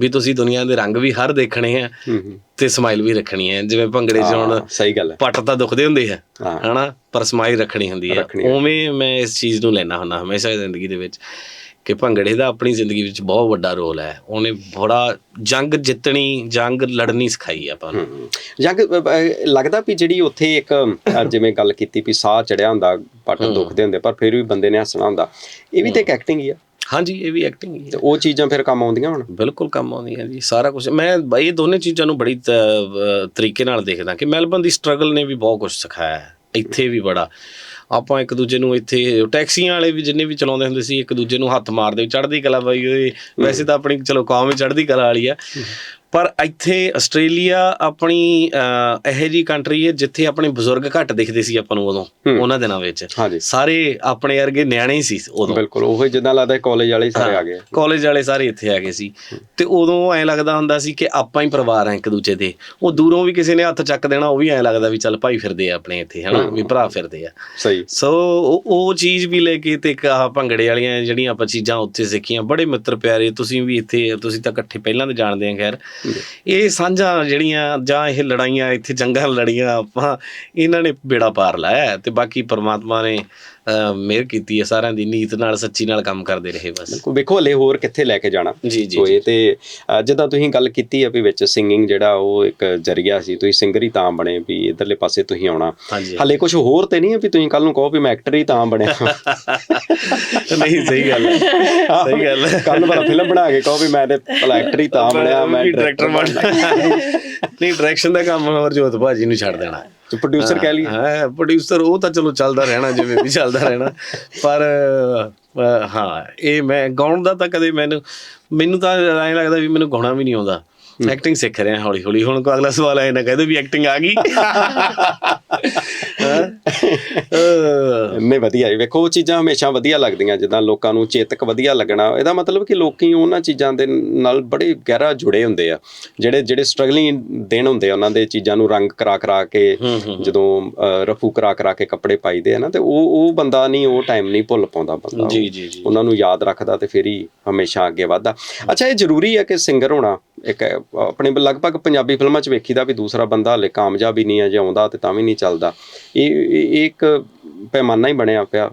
ਵੀ ਤੁਸੀਂ ਦੁਨੀਆ ਦੇ ਰੰਗ ਵੀ ਹਰ ਦੇਖਣੇ ਆ ਤੇ ਸਮਾਈਲ ਵੀ ਰੱਖਣੀ ਹੈ ਜਿਵੇਂ ਭੰਗੜੇ 'ਚ ਹੁਣ ਸਹੀ ਗੱਲ ਹੈ। ਪੱਟ ਤਾਂ ਦੁਖਦੇ ਹੁੰਦੇ ਆ ਹਾਂ। ਹਨਾ? ਪਰ ਸਮਾਈਲ ਰੱਖਣੀ ਹੁੰਦੀ ਹੈ। ਉਵੇਂ ਮੈਂ ਇਸ ਚੀਜ਼ ਨੂੰ ਲੈਣਾ ਹੁੰਦਾ ਹਮੇਸ਼ਾ ਜ਼ਿੰਦਗੀ ਦੇ ਵਿੱਚ ਕਿ ਭੰਗੜੇ ਦਾ ਆਪਣੀ ਜ਼ਿੰਦਗੀ ਵਿੱਚ ਬਹੁਤ ਵੱਡਾ ਰੋਲ ਹੈ। ਉਹਨੇ ਬੜਾ ਜੰਗ ਜਿੱਤਣੀ ਜੰਗ ਲੜਨੀ ਸਿਖਾਈ ਆਪਾਂ ਨੂੰ। ਹਮ, ਜਾਂ ਕਿ, ਅ, ਅ, ਲੱਗਦਾ ਵੀ ਜਿਹੜੀ ਉੱਥੇ ਇੱਕ ਜਿਵੇਂ ਗੱਲ ਕੀਤੀ ਵੀ ਸਾਹ ਚੜਿਆ ਹੁੰਦਾ ਪੱਟ ਦੁਖਦੇ ਹੁੰਦੇ ਪਰ ਫਿਰ ਵੀ ਬੰਦੇ ਨੇ ਹੱਸਣਾ ਹੁੰਦਾ। ਇਹ ਵੀ ਤੇ ਇੱਕ ਐਕਟਿੰਗ ਹੀ ਆ। ਹਾਂਜੀ ਇਹ ਵੀ ਐਕਟਿੰਗ ਹੀ ਹੈ। ਤੇ ਉਹ ਚੀਜ਼ਾਂ ਫਿਰ ਕੰਮ ਆਉਂਦੀਆਂ ਹੁਣ? ਬਿਲਕੁਲ ਕੰਮ ਆਉਂਦੀ ਹੈ ਜੀ ਸਾਰਾ ਕੁਝ ਮੈਂ ਇਹ ਦੋਨੇ ਚੀਜ਼ਾਂ ਨੂੰ ਬੜੀ ਤਰੀਕੇ ਨਾਲ ਦੇਖਦਾ ਕਿ ਮੈਲਬਨ ਦੀ ਸਟਰਗਲ ਨੇ ਵੀ ਬਹੁਤ ਕੁਝ ਸਿਖਾਇਆ ਹੈ। ਇੱਥੇ ਵੀ ਬੜਾ। ਆਪਾਂ ਇੱਕ ਦੂਜੇ ਨੂੰ ਇੱਥੇ ਟੈਕਸੀਆਂ ਵਾਲੇ ਵੀ ਜਿੰਨੇ ਵੀ ਚਲਾਉਂਦੇ ਹੁੰਦੇ ਸੀ ਇੱਕ ਦੂਜੇ ਨੂੰ ਹੱਥ ਮਾਰਦੇ ਚੜ੍ਹਦੀ ਕਲਾ ਬਾਈ ਓਏ। ਵੈਸੇ ਤਾਂ ਆਪਣੀ ਚਲੋ ਕੌਮ ਹੀ ਚੜ੍ਹਦੀ ਕਲਾ ਵਾਲੀ ਆ। ਪਰ ਇੱਥੇ ਆਸਟ੍ਰੇਲੀਆ ਆਪਣੀ ਇਹੋ ਜੀ ਕੰਟਰੀ ਹੈ ਜਿੱਥੇ ਆਪਣੇ ਬਜ਼ੁਰਗ ਘੱਟ ਦਿਖਦੇ ਸੀ ਆਪਾਂ ਨੂੰ ਉਦੋਂ। ਉਹਨਾਂ ਦਿਨਾਂ ਵਿੱਚ। ਸਾਰੇ ਆਪਣੇ ਵਰਗੇ ਨਿਆਣੇ ਸੀ ਉਦੋਂ। ਬਿਲਕੁਲ ਉਹ ਜਿੱਦਾਂ ਲੱਗਦਾ ਕਾਲਜ ਵਾਲੇ ਸਾਰੇ ਆ ਗਏ। ਕਾਲਜ ਵਾਲੇ ਸਾਰੇ ਇੱਥੇ ਆ ਗਏ ਸੀ। ਤੇ ਉਦੋਂ ਐ ਲੱਗਦਾ ਹੁੰਦਾ ਸੀ ਕਿ ਆਪਾਂ ਹੀ ਪਰਿਵਾਰ ਆ ਇੱਕ ਦੂਜੇ ਦੇ। ਉਹ ਦੂਰੋਂ ਵੀ ਕਿਸੇ ਨੇ ਹੱਥ ਚੱਕ ਦੇਣਾ ਉਹ ਵੀ ਐ ਲੱਗਦਾ ਵੀ ਚੱਲ ਭਾਈ ਫਿਰਦੇ ਆ ਆਪਣੇ ਇੱਥੇ ਹਨਾ? ਵੀ ਭਰਾ ਫਿਰਦੇ ਆ। ਸਹੀ। ਸੋ ਉਹ ਚੀਜ਼ ਵੀ ਲੈ ਕੇ ਤੇ ਇੱਕ ਆਹ ਭੰਗੜੇ ਵਾਲੀਆਂ ਜਿਹੜੀਆਂ ਆਪਾਂ ਚੀਜ਼ਾਂ ਉੱਥੇ ਸਿੱਖੀਆਂ ਬੜੇ ਮਿੱਤਰ ਪਿਆਰੇ ਤੁਸੀਂ ਵੀ ਇੱਥੇ ਤੁਸੀਂ ਤਾਂ ਇਕੱਠੇ ਪਹਿਲਾਂ ਦੇ ਜਾਣਦੇ ਆ ਖੈਰ। ਇਹ ਸਾਂਝਾ ਜਿਹੜੀਆਂ, ਜਾਂ ਇਹ ਲੜਾਈਆਂ, ਇੱਥੇ ਜੰਗਾਂ ਲੜੀਆਂ, ਆਪਾਂ ਇਹਨਾਂ ਨੇ ਬੇੜਾ ਪਾਰ ਲਾਇਆ ਤੇ ਬਾਕੀ ਪਰਮਾਤਮਾ ਨੇ ਮਿਹਰ ਕੀਤੀ ਹੈ ਸਾਰਿਆਂ ਦੀ ਨੀਤ ਨਾਲ ਸੱਚੀ ਨਾਲ ਕੰਮ ਕਰਦੇ ਰਹੇ ਬਸ। ਬਿਲਕੁਲ ਵੇਖੋ ਹਲੇ ਹੋਰ ਕਿੱਥੇ ਲੈ ਕੇ ਜਾਣਾ। ਸੋ ਇਹ ਤੇ ਜਿੱਦਾਂ ਤੁਸੀਂ ਗੱਲ ਕੀਤੀ ਆ ਵੀ ਵਿੱਚ ਸਿੰਗਿੰਗ ਜਿਹੜਾ ਉਹ ਇੱਕ ਜਰੀਆ ਸੀ ਤੁਸੀਂ ਸਿੰਗਰ ਹੀ ਤਾਂ ਬਣੇ ਵੀ ਇਧਰਲੇ ਪਾਸੇ ਤੁਸੀਂ ਆਉਣਾ। ਹਲੇ ਕੁਝ ਹੋਰ ਤੇ ਨਹੀਂ ਹੈ ਵੀ ਤੁਸੀਂ ਕੱਲ ਨੂੰ ਕਹੋ ਵੀ ਮੈਂ ਐਕਟਰ ਹੀ ਤਾਂ ਬਣਿਆ। ਨਹੀਂ ਸਹੀ ਗੱਲ ਹੈ। ਸਹੀ ਗੱਲ ਹੈ। ਕੱਲ ਭਲਾ ਫਿਲਮ ਬਣਾ ਕੇ ਕਹੋ ਵੀ ਮੈਂ ਤੇ ਐਕਟਰ ਹੀ ਤਾਂ ਬਣਿਆ ਮੈਂ ਡਾਇਰੈਕਟਰ ਬਣ ਨਹੀਂ ਡਾਇਰੈਕਸ਼ਨ ਦਾ ਕੰਮ ਹਰਜੋਤ ਭਾਜੀ ਨੂੰ ਛੱਡ ਦੇਣਾ। ਪ੍ਰੋਡਿਊਸਰ ਕਹਿ ਲਈ ਹਾਂ ਪ੍ਰੋਡਿਊਸਰ ਉਹ ਤਾਂ ਚਲੋ ਚੱਲਦਾ ਰਹਿਣਾ ਜਿਵੇਂ ਵੀ ਚੱਲਦਾ ਰਹਿਣਾ। ਪਰ ਹਾਂ ਇਹ ਮੈਂ ਗਾਉਣ ਦਾ ਤਾਂ ਕਦੇ ਮੈਨੂੰ ਮੈਨੂੰ ਤਾਂ ਐਂ ਲੱਗਦਾ ਵੀ ਮੈਨੂੰ ਗਾਉਣਾ ਵੀ ਨਹੀਂ ਆਉਂਦਾ। ਐਕਟਿੰਗ ਸਿੱਖ ਰਿਹਾ ਹੌਲੀ ਹੌਲੀ ਹੁਣ ਕੋ ਅਗਲਾ ਸਵਾਲ ਆਏ ਨਾ ਕਹਦੇ ਵੀ ਐਕਟਿੰਗ ਆ ਗਈ। ਨਹੀਂ ਵਧੀਆ ਜੀ। ਵੇਖੋ ਉਹ ਚੀਜ਼ਾਂ ਹਮੇਸ਼ਾ ਵਧੀਆ ਲੱਗਦੀਆਂ ਜਿੱਦਾਂ ਲੋਕਾਂ ਨੂੰ ਚੇਤਕ ਵਧੀਆ ਲੱਗਣਾ। ਇਹਦਾ ਮਤਲਬ ਕਿ ਲੋਕੀ ਉਹਨਾਂ ਚੀਜ਼ਾਂ ਦੇ ਨਾਲ ਬੜੇ ਗਹਿਰਾ ਜੁੜੇ ਹੁੰਦੇ ਆ। ਜਿਹੜੇ ਜਿਹੜੇ ਸਟਰਗਲਿੰਗ ਦਿਨ ਹੁੰਦੇ ਆ ਉਹਨਾਂ ਦੇ ਚੀਜ਼ਾਂ ਨੂੰ ਰੰਗ ਕਰਾ ਕਰਾ ਕੇ ਜਦੋਂ ਰਫੂ ਕਰਾ ਕਰਾ ਕੇ ਕੱਪੜੇ ਪਾਈਦੇ ਆ ਨਾ ਤੇ ਉਹ ਉਹ ਬੰਦਾ ਨਹੀਂ ਉਹ ਟਾਈਮ ਨਹੀਂ ਭੁੱਲ ਪਾਉਂਦਾ ਬੰਦਾ। ਜੀ ਜੀ ਜੀ। ਉਹਨਾਂ ਨੂੰ ਯਾਦ ਰੱਖਦਾ ਤੇ ਫਿਰ ਹੀ ਹਮੇਸ਼ਾ ਅੱਗੇ ਵਧਦਾ। ਅੱਛਾ ਇਹ ਜ਼ਰੂਰੀ ਹੈ ਕਿ ਸਿੰਗਰ ਹੋਣਾ। ਇੱਕ ਆਪਣੇ ਲਗਭਗ ਪੰਜਾਬੀ ਫਿਲਮਾਂ 'ਚ ਵੇਖੀਦਾ ਵੀ ਦੂਸਰਾ ਬੰਦਾ ਹਲੇ ਕਾਮਯਾਬ ਹੀ ਨਹੀਂ ਹੈ ਜੇ ਆਉਂਦਾ ਤੇ ਤਾਂ ਵੀ ਨਹੀਂ ਚੱਲਦਾ। ਇਹ ਇੱਕ ਪੈਮਾਨਾ ਹੀ ਬਣਿਆ ਪਿਆ।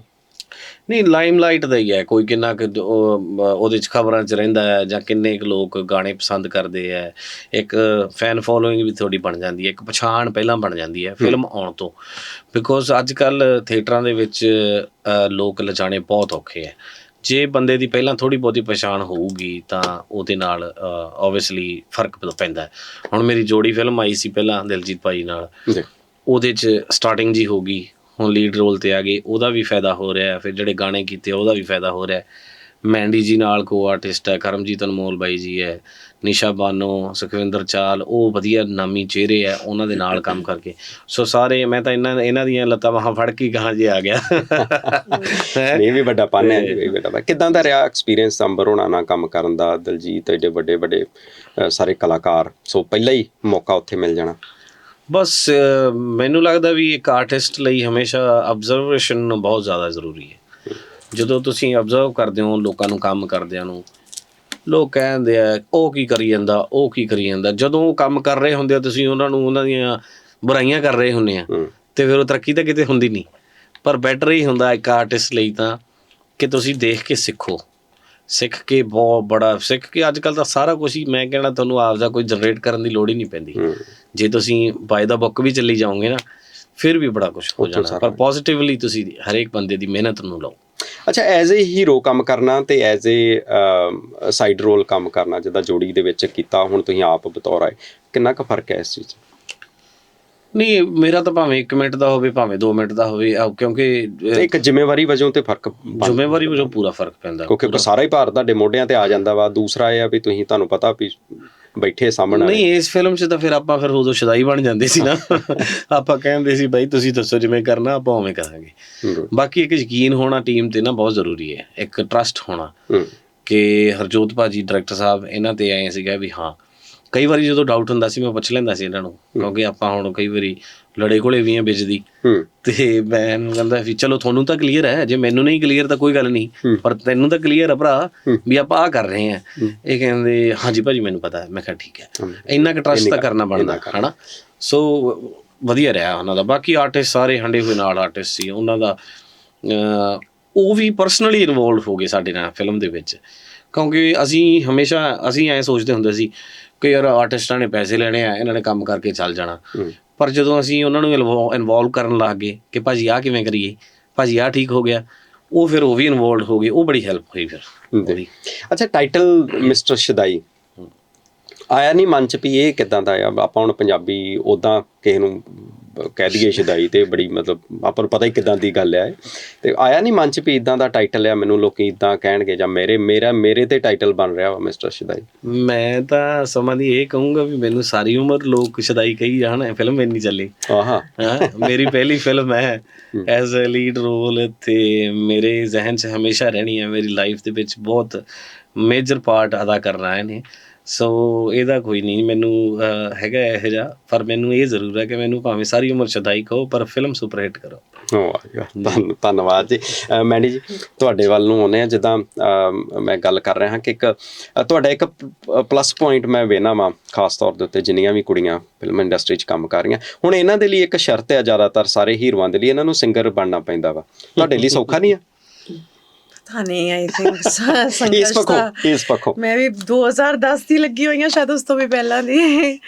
ਨਹੀਂ ਲਾਈਮਲਾਈਟ ਦਾ ਹੀ ਹੈ ਕੋਈ ਕਿੰਨਾ ਕੁ ਉਹ, ਉਹਦੇ ਚ ਖਬਰਾਂ ਚ ਰਹਿੰਦਾ ਹੈ ਜਾਂ ਕਿੰਨੇ ਕੁ ਲੋਕ ਗਾਣੇ ਪਸੰਦ ਕਰਦੇ ਆ ਇੱਕ ਫੈਨ ਫੋਲੋਇੰਗ ਵੀ ਥੋੜੀ ਬਣ ਜਾਂਦੀ ਹੈ ਇੱਕ ਪਛਾਣ ਪਹਿਲਾਂ ਬਣ ਜਾਂਦੀ ਹੈ ਫਿਲਮ ਆਉਣ ਤੋਂ। ਬਿਕੋਜ਼ ਅੱਜ ਕੱਲ ਥੀਏਟਰਾਂ ਦੇ ਵਿੱਚ ਲੋਕ ਲਿਜਾਣੇ ਬਹੁਤ ਔਖੇ ਹੈ। ਜੇ ਬੰਦੇ ਦੀ ਪਹਿਲਾਂ ਥੋੜੀ ਬਹੁਤੀ ਪਛਾਣ ਹੋਊਗੀ ਤਾਂ ਉਹਦੇ ਨਾਲ ਆਬਵੀਅਸਲੀ ਫ਼ਰਕ ਪੈਂਦਾ ਹੁਣ ਮੇਰੀ ਜੋੜੀ ਫਿਲਮ ਆਈ ਸੀ ਪਹਿਲਾਂ ਦਿਲਜੀਤ ਭਾਈ ਨਾਲ। ਉਹਦੇ 'ਚ ਸਟਾਰਟਿੰਗ ਜੀ ਹੋ ਗਈ। ਹੁਣ ਲੀਡ ਰੋਲ ਤੇ ਆ ਗਏ। ਉਹਦਾ ਵੀ ਫਾਇਦਾ ਹੋ ਰਿਹਾ ਹੈ। ਫਿਰ ਜਿਹੜੇ ਗਾਣੇ ਕੀਤੇ ਉਹਦਾ ਵੀ ਫਾਇਦਾ ਹੋ ਰਿਹਾ ਹੈ। ਮੈਂਡੀ ਜੀ ਨਾਲ ਕੋ ਆਰਟਿਸਟ ਹੈ ਕਰਮਜੀਤ ਅਨਮੋਲ ਬਾਈ ਜੀ ਹੈ ਨਿਸ਼ਾ ਬਾਨੋ ਸੁਖਵਿੰਦਰ ਚਾਲ ਉਹ ਵਧੀਆ ਨਾਮੀ ਚਿਹਰੇ ਹੈ ਉਹਨਾਂ ਦੇ ਨਾਲ ਕੰਮ ਕਰਕੇ। ਸੋ ਸਾਰੇ ਮੈਂ ਤਾਂ ਇਹਨਾਂ ਇਹਨਾਂ ਦੀਆਂ ਲੱਤਾਂ ਬਾਹਾਂ ਫੜ ਕੇ ਕਹਾਂ ਜੇ ਆ ਗਿਆ? ਇਹ ਵੀ ਵੱਡਾ ਪਨ ਹੈ ਜੀ, ਇਹ ਪਨ। ਕਿੱਦਾਂ ਦਾ ਰਿਹਾ ਐਕਸਪੀਰੀਅੰਸ ਅੰਬਰ ਹੋਣਾ ਨਾਲ ਕੰਮ ਕਰਨ ਦਾ ਦਲਜੀਤ ਏਡੇ ਵੱਡੇ ਵੱਡੇ ਸਾਰੇ ਕਲਾਕਾਰ? ਸੋ ਪਹਿਲਾਂ ਹੀ ਮੌਕਾ ਉੱਥੇ ਮਿਲ ਜਾਣਾ। ਬਸ ਮੈਨੂੰ ਲੱਗਦਾ ਵੀ ਇੱਕ ਆਰਟਿਸਟ ਲਈ ਹਮੇਸ਼ਾ ਆਬਜ਼ਰਵੇਸ਼ਨ ਬਹੁਤ ਜ਼ਿਆਦਾ ਜ਼ਰੂਰੀ ਹੈ। ਜਦੋਂ ਤੁਸੀਂ ਆਬਜ਼ਰਵ ਕਰਦੇ ਹੋ ਲੋਕਾਂ ਨੂੰ ਕੰਮ ਕਰਦਿਆਂ ਨੂੰ ਲੋਕ ਕਹਿੰਦੇ ਆ ਉਹ ਕੀ ਕਰੀ ਜਾਂਦਾ ਉਹ ਕੀ ਕਰੀ ਜਾਂਦਾ। ਜਦੋਂ ਉਹ ਕੰਮ ਕਰ ਰਹੇ ਹੁੰਦੇ ਆ ਤੁਸੀਂ ਉਹਨਾਂ ਨੂੰ ਉਹਨਾਂ ਦੀਆਂ ਬੁਰਾਈਆਂ ਕਰ ਰਹੇ ਹੁੰਦੇ ਆ ਤੇ ਫਿਰ ਉਹ ਤਰੱਕੀ ਤਾਂ ਕਿਤੇ ਹੁੰਦੀ ਨਹੀਂ। ਪਰ ਬੈਟਰ ਹੀ ਹੁੰਦਾ ਇੱਕ ਆਰਟਿਸਟ ਲਈ ਤਾਂ ਕਿ ਤੁਸੀਂ ਦੇਖ ਕੇ ਸਿੱਖੋ। ਸਿੱਖ ਕੇ ਬਹੁਤ ਬੜਾ ਸਿੱਖ ਕੇ ਅੱਜ ਕੱਲ ਤਾਂ ਸਾਰਾ ਕੁਝ ਹੀ ਮੈਂ ਕਹਿਣਾ ਤੁਹਾਨੂੰ ਆਪਦਾ ਕੋਈ ਜਨਰੇਟ ਕਰਨ ਦੀ ਲੋੜ ਹੀ ਨਹੀਂ ਪੈਂਦੀ। ਜੇ ਤੁਸੀਂ ਬਾਏ ਦਾ ਬੁੱਕ ਵੀ ਚੱਲੀ ਜਾਓਗੇ ਨਾ ਫਿਰ ਵੀ ਬੜਾ ਕੁਝ ਹੋ ਜਾਣਾ। ਪਰ ਪੋਜ਼ਿਟਿਵਲੀ ਤੁਸੀਂ ਹਰੇਕ ਬੰਦੇ ਦੀ ਮਿਹਨਤ ਨੂੰ ਲਓ। ਅੱਛਾ ਐਜ਼ ਅ ਹੀਰੋ ਕੰਮ ਕਰਨਾ ਤੇ ਐਜ਼ ਅ ਸਾਈਡ ਰੋਲ ਕੰਮ ਕਰਨਾ ਜਿੱਦਾਂ ਜੋੜੀ ਦੇ ਵਿੱਚ ਕੀਤਾ ਹੁਣ ਤੁਸੀਂ ਆਪ ਬਤੌਰ ਆਏ। ਕਿੰਨਾ ਕੁ ਫ਼ਰਕ ਹੈ ਇਸ ਚੀਜ਼ 'ਚ? ਨਹੀਂ ਮੇਰਾ ਤਾਂ ਭਾਵੇਂ 1 ਮਿੰਟ ਦਾ ਹੋਵੇ ਭਾਵੇਂ 2 ਮਿੰਟ ਦਾ ਹੋਵੇ ਆਹ ਕਿਉਂਕਿ ਇੱਕ ਜ਼ਿੰਮੇਵਾਰੀ ਵਜੋਂ ਤੇ ਫ਼ਰਕ ਜ਼ਿੰਮੇਵਾਰੀ ਵਜੋਂ ਪੂਰਾ ਫ਼ਰਕ ਪੈਂਦਾ। ਕਿਉਂਕਿ ਸਾਰਾ ਹੀ ਭਾਰ ਤੁਹਾਡੇ ਮੋਢਿਆਂ ਤੇ ਆ ਜਾਂਦਾ ਵਾ। ਦੂਸਰਾ ਇਹ ਆ ਵੀ ਤੁਸੀਂ ਤੁਹਾਨੂੰ ਪਤਾ ਵੀ ਬੈਠੇ ਸਾਹਮਣੇ ਨਹੀਂ ਇਸ ਫਿਲਮ 'ਚ ਤਾਂ ਫਿਰ ਆਪਾਂ ਫਿਰ ਉਦੋਂ ਸ਼ਦਾਈ ਬਣ ਜਾਂਦੇ ਸੀ ਨਾ। ਆਪਾਂ ਕਹਿੰਦੇ ਸੀ ਬਾਈ ਤੁਸੀਂ ਦੱਸੋ ਜਿਵੇਂ ਕਰਨਾ ਆਪਾਂ ਉਵੇਂ ਕਰਾਂਗੇ। ਬਾਕੀ ਇੱਕ ਯਕੀਨ ਹੋਣਾ ਟੀਮ ਤੇ ਨਾ ਬਹੁਤ ਜ਼ਰੂਰੀ ਹੈ। ਇੱਕ ਟਰਸਟ ਹੋਣਾ ਕਿ ਹਰਜੋਤ ਭਾਜੀ ਡਾਇਰੈਕਟਰ ਸਾਹਿਬ ਇਹਨਾਂ ਤੇ ਆਏ ਸੀਗਾ ਵੀ ਹਾਂ ਕਈ ਵਾਰੀ ਜਦੋਂ ਡਾਊਟ ਹੁੰਦਾ ਸੀ ਮੈਂ ਪੁੱਛ ਲੈਂਦਾ ਸੀ ਇਹਨਾਂ ਨੂੰ ਕਿਉਂਕਿ ਆਪਾਂ ਹੁਣ ਕਈ ਵਾਰੀ ਲੜੇ ਕੋਲੇ ਵੀ ਆ ਵਿੱਚ ਦੀ। ਹੂੰ। ਤੇ ਮੈਂ ਇਹਨੂੰ ਕਹਿੰਦਾ ਵੀ ਚਲੋ ਤੁਹਾਨੂੰ ਤਾਂ ਕਲੀਅਰ ਹੈ ਜੇ ਮੈਨੂੰ ਨਹੀਂ ਕਲੀਅਰ ਤਾਂ ਕੋਈ ਗੱਲ ਨਹੀਂ। ਪਰ ਤੈਨੂੰ ਤਾਂ ਕਲੀਅਰ ਆ ਭਰਾ। ਵੀ ਆਪਾਂ ਆ ਕਰ ਰਹੇ ਹਾਂ। ਇਹ ਕਹਿੰਦੇ ਹਾਂਜੀ ਭਾਜੀ ਮੈਨੂੰ ਪਤਾ ਹੈ। ਮੈਂ ਕਿਹਾ ਠੀਕ ਹੈ। ਇੰਨਾ ਕੁ ਟਰਸਟ ਤਾਂ ਕਰਨਾ ਬਣਦਾ ਹਨਾ? ਸੋ ਵਧੀਆ ਰਿਹਾ ਉਹਨਾਂ ਦਾ। ਬਾਕੀ ਆਰਟਿਸਟ ਸਾਰੇ ਹੰਡੇ ਹੋਏ ਨਾਲ ਆਰਟਿਸਟ ਸੀ। ਉਹਨਾਂ ਦਾ ਉਹ ਵੀ ਪਰਸਨਲੀ ਇਨਵੋਲਵ ਹੋ ਗਏ ਸਾਡੇ ਨਾਲ ਫਿਲਮ ਦੇ ਵਿੱਚ। ਕਿਉਂਕਿ ਅਸੀਂ ਹਮੇਸ਼ਾ ਅਸੀਂ ਐਂ ਸੋਚਦੇ ਹੁੰਦੇ ਸੀ ਕਿ ਯਾਰ ਆਰਟਿਸਟਾਂ ਨੇ ਪੈਸੇ ਲੈਣੇ ਆ ਇਹਨਾਂ ਨੇ ਕੰਮ ਕਰਕੇ ਚੱਲ ਜਾਣਾ। ਪਰ ਜਦੋਂ ਅਸੀਂ ਉਹਨਾਂ ਨੂੰ ਇਨਵੋਲਵ ਕਰਨ ਲੱਗ ਗਏ ਕਿ ਭਾਜੀ ਆਹ ਕਿਵੇਂ ਕਰੀਏ ਭਾਜੀ ਆਹ ਠੀਕ ਹੋ ਗਿਆ ਉਹ ਫਿਰ ਉਹ ਵੀ ਇਨਵੋਲਵ ਹੋ ਗਏ ਉਹ ਬੜੀ ਹੈਲਪ ਹੋਈ ਫਿਰ। ਅੱਛਾ ਟਾਈਟਲ ਮਿਸਟਰ ਸ਼ਦਾਈ। ਆਇਆ ਨਹੀਂ ਮਨ ਚ ਵੀ ਇਹ ਕਿਦਾਂ ਦਾ ਆ? ਆਪਾਂ ਹੁਣ ਪੰਜਾਬੀ ਉਦਾਂ ਕਿਸੇ ਨੂੰ ਕਹਿ ਦਈਏ ਸ਼ਦਾਈ ਤੇ ਬੜੀ ਮਤਲਬ ਆਪਾਂ ਨੂੰ ਪਤਾ ਹੀ ਕਿਦਾਂ ਦੀ ਗੱਲ ਹੈ ਤੇ ਆਇਆ ਨਹੀਂ ਮਨ ਚ ਵੀ ਇਦਾਂ ਦਾ ਟਾਈਟਲ ਆ ਮੈਨੂੰ ਲੋਕੀ ਇਦਾਂ ਕਹਿਣਗੇ ਜਾਂ ਮੇਰੇ ਮੇਰਾ ਮੇਰੇ ਤੇ ਟਾਈਟਲ ਬਣ ਰਿਹਾ ਵਾ ਮਿਸਟਰ ਸ਼ਦਾਈ। ਮੈਂ ਤਾਂ ਸਮਾਂ ਦੀ ਇਹ ਕਹੂੰਗਾ ਵੀ ਮੈਨੂੰ ਸਾਰੀ ਉਮਰ ਲੋਕ ਸ਼ਦਾਈ ਕਹੀ ਜਾਣ ਫਿਲਮ ਇੰਨੀ ਚੱਲੀ। ਆਹਾ। ਹਾਂ ਮੇਰੀ ਪਹਿਲੀ ਫਿਲਮ ਹੈ। ਐਜ਼ ਅ ਲੀਡ ਰੋਲ ਤੇ ਮੇਰੇ ਜ਼ਿਹਨ 'ਚ ਹਮੇਸ਼ਾ ਰਹਿਣੀ ਹੈ ਮੇਰੀ ਲਾਈਫ ਦੇ ਵਿੱਚ ਬਹੁਤ ਮੇਜਰ ਪਾਰਟ ਅਦਾ ਕਰਨਾ ਇਹਨੇ। ਸੋ ਇਹਦਾ ਕੋਈ ਨਹੀਂ ਮੈਨੂੰ ਅਹ, ਹੈਗਾ ਇਹ ਜਿਹਾ ਪਰ ਮੈਨੂੰ ਇਹ ਜ਼ਰੂਰ ਹੈ ਕਿ ਮੈਨੂੰ ਭਾਵੇਂ ਸਾਰੀ ਉਮਰ ਸ਼ਦਾਈ ਕਹੋ ਪਰ ਫਿਲਮ ਸੁਪਰ ਹਿੱਟ ਕਰੋ। ਓ ਧੰਨਵਾਦ ਜੀ। ਮੈਂਡੀ ਜੀ ਤੁਹਾਡੇ ਵੱਲ ਨੂੰ ਆਉਂਦੇ ਆ ਜਿੱਦਾਂ ਅਹ, ਮੈਂ ਗੱਲ ਕਰ ਰਿਹਾ ਹਾਂ ਕਿ ਇੱਕ ਤੁਹਾਡਾ ਇੱਕ ਪਲੱਸ ਪੁਆਇੰਟ ਮੈਂ ਵੇਨਾ ਵਾਂ ਖਾਸ ਤੌਰ ਦੇ ਉੱਤੇ ਜਿੰਨੀਆਂ ਵੀ ਕੁੜੀਆਂ ਫਿਲਮ ਇੰਡਸਟਰੀ 'ਚ ਕੰਮ ਕਰ ਰਹੀਆਂ। ਹੁਣ ਇਹਨਾਂ ਦੇ ਲਈ ਇੱਕ ਸ਼ਰਤ ਹੈ ਜ਼ਿਆਦਾਤਰ ਸਾਰੇ ਹੀਰੋਆਂ ਦੇ ਲਈ ਇਹਨਾਂ ਨੂੰ ਸਿੰਗਰ ਬਣਨਾ ਪੈਂਦਾ ਵਾ। ਤੁਹਾਡੇ ਲਈ ਸੌਖਾ ਨਹੀਂ ਆ ਪਤਾ ਨਹੀਂ ਆਈ ਥਿੰਕ ਇਸ ਸੰਘਰਸ਼ ਪੱਖੋਂ ਤਾਂ ਇਸ ਪੱਖੋਂ। ਮੈਂ ਵੀ 2010 ਦੀ ਲੱਗੀ ਹੋਈ ਹਾਂ ਸ਼ਾਇਦ ਉਸ ਤੋਂ ਵੀ ਪਹਿਲਾਂ ਦੀ।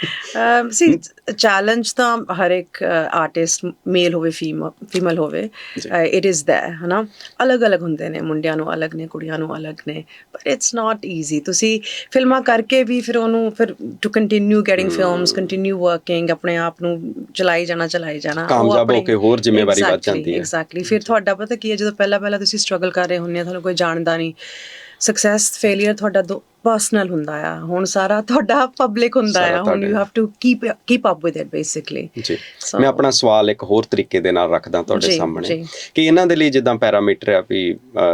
ਸੀ ਚੈਲੰਜ ਤਾਂ ਹਰ ਇੱਕ ਆਰਟਿਸਟ ਮੇਲ ਹੋਵੇ ਫੀਮੇਲ ਹੋਵੇ ਇਟ ਇਜ਼ there ਹਨਾ? ਅਲੱਗ-ਅਲੱਗ ਹੁੰਦੇ ਨੇ ਮੁੰਡਿਆਂ ਨੂੰ ਅਲੱਗ ਨੇ ਕੁੜੀਆਂ ਨੂੰ ਅਲੱਗ ਨੇ ਬਟ ਇਟਸ ਨਾਟ ਈਜ਼ੀ ਤੁਸੀਂ ਫਿਲਮਾਂ ਕਰਕੇ ਵੀ ਫਿਰ ਉਹਨੂੰ ਫਿਰ to continue getting films continue working ਆਪਣੇ ਆਪ ਨੂੰ ਚਲਾਈ ਜਾਣਾ ਚਲਾਈ ਜਾਣਾ ਕਾਮਯਾਬ ਹੋ ਕੇ ਹੋਰ ਜ਼ਿੰਮੇਵਾਰੀ ਵੱਧ ਜਾਂਦੀ ਹੈ। ਐਗਜ਼ੈਕਟਲੀ ਫਿਰ ਤੁਹਾਡਾ ਪਤਾ ਕੀ ਹੈ ਜਦੋਂ ਪਹਿਲਾਂ ਪਹਿਲਾਂ ਤੁਸੀਂ ਸਟਰਗਲ ਕਰ ਰਹੇ ਹੁੰਦੇ ਆ ਤੁਹਾਨੂੰ ਕੋਈ ਜਾਣਦਾ ਨਹੀਂ। ਸਕਸੈਸ ਫੇਲਿਅਰ ਤੁਹਾਡਾ ਪਰਸਨਲ ਹੁੰਦਾ ਆ। ਹੁਣ ਸਾਰਾ ਤੁਹਾਡਾ ਪਬਲਿਕ ਹੁੰਦਾ ਆ। ਹੁਣ you have to keep keep up with it basically ਜੀ। ਮੈਂ ਆਪਣਾ ਸਵਾਲ ਇੱਕ ਹੋਰ ਤਰੀਕੇ ਦੇ ਨਾਲ ਰੱਖਦਾ ਤੁਹਾਡੇ ਸਾਹਮਣੇ। ਕਿ ਇਹਨਾਂ ਦੇ ਲਈ ਜਿੱਦਾਂ ਪੈਰਾਮੀਟਰ ਆ ਵੀ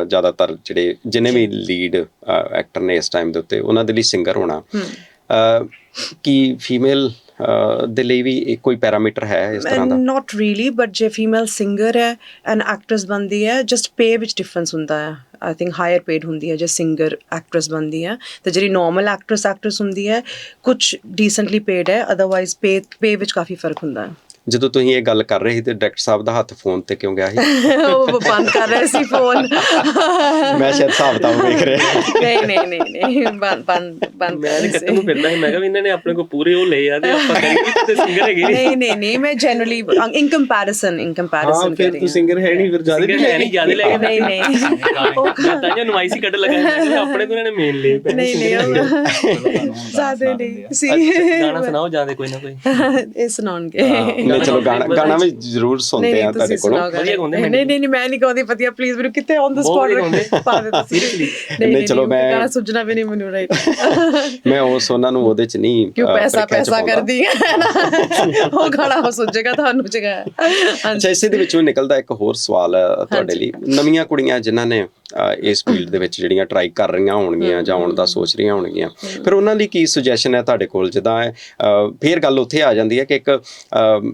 ਜ਼ਿਆਦਾਤਰ ਜਿਹੜੇ ਜਿਨੇ ਵੀ ਲੀਡ ਐਕਟਰ ਨੇ ਇਸ ਟਾਈਮ ਦੇ ਉੱਤੇ ਉਹਨਾਂ ਦੇ ਲਈ ਸਿੰਗਰ ਹੋਣਾ। ਕੀ ਫੀਮੇਲ ਦੇ ਲਈ ਵੀ ਇੱਕ ਕੋਈ ਪੈਰਾਮੀਟਰ ਹੈ ਇਸ ਤਰ੍ਹਾਂ ਦਾ? ਨਾਟ ਰੀਲੀ ਬਟ ਜੇ ਫੀਮੇਲ ਸਿੰਗਰ ਹੈ ਐਂਡ ਐਕਟਰਸ ਬਣਦੀ ਹੈ ਜਸਟ ਪੇ ਵਿੱਚ ਡਿਫਰੈਂਸ ਹੁੰਦਾ ਹੈ। ਆਈ ਥਿੰਕ ਹਾਇਰ ਪੇਡ ਹੁੰਦੀ ਹੈ, ਜੇ ਸਿੰਗਰ ਐਕਟਰਸ ਬਣਦੀ ਹੈ। ਤੇ ਜਿਹੜੀ ਨਾਰਮਲ ਐਕਟਰਸ ਐਕਟਰਸ ਹੁੰਦੀ ਹੈ ਕੁਝ ਡੀਸੈਂਟਲੀ ਪੇਡ ਹੈ ਅਦਰਵਾਈਜ਼ ਪੇ ਪੇ ਵਿੱਚ ਕਾਫੀ ਫ਼ਰਕ ਹੁੰਦਾ ਹੈ। ਜਦੋਂ ਤੁਸੀਂ ਇਹ ਗੱਲ ਕਰ ਰਹੇ ਸੀ ਤੇ ਡਾਇਰੈਕਟਰ ਸਾਹਿਬ ਦਾ ਹੱਥ ਫੋਨ ਤੇ ਕਿਉਂ ਗਿਆ ਸੀ? ਉਹ ਬੰਦ ਕਰ ਰਹੇ ਸੀ ਫੋਨ। ਮੈਂ ਸ਼ਾਇਦ ਹਿਸਾਬ ਤਾਂ ਵੇਖ ਰਿਹਾ। ਨਹੀਂ ਨਹੀਂ ਨਹੀਂ ਨਹੀਂ ਬੰਦ ਬੰਦ ਬੰਦ ਮੈਂ ਕਰ ਤੇ ਰਹੇ ਕੱਟਣ ਨੂੰ ਫਿਰਦਾ ਸੀ। ਮੈਂ ਕਿਹਾ ਵੀ ਇਹਨਾਂ ਨੇ ਆਪਣੇ ਕੋ ਪੂਰੇ ਉਹ ਲਏ ਆ ਤੇ ਆਪਾਂ ਕਰੀਏ ਤੇ ਸਿੰਗਰ ਹੈਗੇ। ਨਹੀਂ ਨਹੀਂ ਨਹੀਂ ਮੈਂ ਜਨਰਲੀ ਇਨ ਕੰਪੈਰੀਜ਼ਨ ਇਨ ਕਰ ਰਹੀ ਹਾਂ ਸਿੰਗਰ ਹੈ ਨਹੀਂ ਫਿਰ ਜ਼ਿਆਦਾ ਹੈ ਨਹੀਂ ਜ਼ਿਆਦਾ ਲੈ ਕੇ ਨਹੀਂ ਨਹੀਂ। ਉਹ ਤਾਂ ਜੋ ਨਵਾਈਸੀ ਕੱਢ ਲਗਾ ਆਪਣੇ ਕੋਲ ਇਹਨਾਂ ਨੇ ਮੇਨ ਲਏ ਪਏ। ਨਹੀਂ ਨਹੀਂ ਜ਼ਿਆਦਾ ਨਹੀਂ ਸੀ। ਗਾਣਾ ਸੁਣਾਓ ਜ਼ਿਆਦਾ ਕੋਈ ਨਾ ਕੋਈ। ਇਹ ਸੁਣਾਉਣਗੇ। ਨਹੀਂ ਚਲੋ ਗਾਣਾ ਗਾਣਾ ਵੀ ਜ਼ਰੂਰ ਸੁਣਦੇ ਆ ਤੁਹਾਡੇ ਕੋਲੋਂ। ਵਧੀਆ ਗਾਉਂਦੇ ਨਹੀਂ ਨਹੀਂ ਨਹੀਂ ਮੈਂ ਨਹੀਂ ਗਾਉਂਦੀ ਵਧੀਆ ਪਲੀਜ਼ ਮੈਨੂੰ ਕਿੱਥੇ ਔਨ ਦ ਸਪੌਟ ਪਾ ਦੇ ਤੁਸੀਂ। ਨਹੀਂ ਨਹੀਂ, ਚਲੋ ਮੈਂ- ਗਾਣਾ ਸੁਝਣਾ ਵੀ ਨਹੀਂ ਮੈਨੂੰ ਰਾਈਟ ਮੈਂ ਉਸ ਉਹਨਾਂ ਨੂੰ ਉਹਦੇ ਚ ਨਹੀਂ ਕਿਉਂ ਪੈਸਾ ਪੈਸਾ। ਕਰਦੀ ਹੈ? ਉਹ ਗਾਣਾ ਹੋ ਸੁਝੇਗਾ ਤੁਹਾਨੂੰ ਜਗਾ ਅੱਛਾ ਇਸੇ ਦੇ ਵਿੱਚੋਂ ਨਿਕਲਦਾ ਇੱਕ ਹੋਰ ਸਵਾਲ ਤੁਹਾਡੇ ਲਈ। ਨਵੀਆਂ ਕੁੜੀਆਂ ਜਿਨ੍ਹਾਂ ਨੇ ਇਸ ਫੀਲਡ ਦੇ ਵਿੱਚ ਜਿਹੜੀਆਂ ਟਰਾਈ ਕਰ ਰਹੀਆਂ ਹੋਣਗੀਆਂ ਜਾਂ ਆਉਣ ਦਾ ਸੋਚ ਰਹੀਆਂ ਹੋਣਗੀਆਂ। ਫਿਰ ਉਹਨਾਂ ਲਈ ਕੀ ਸੁਜੈਸ਼ਨ ਹੈ ਤੁਹਾਡੇ ਕੋਲ? ਜਿੱਦਾਂ ਫੇਰ ਗੱਲ ਉੱਥੇ ਆ ਜਾਂਦੀ ਹੈ ਕਿ ਇੱਕ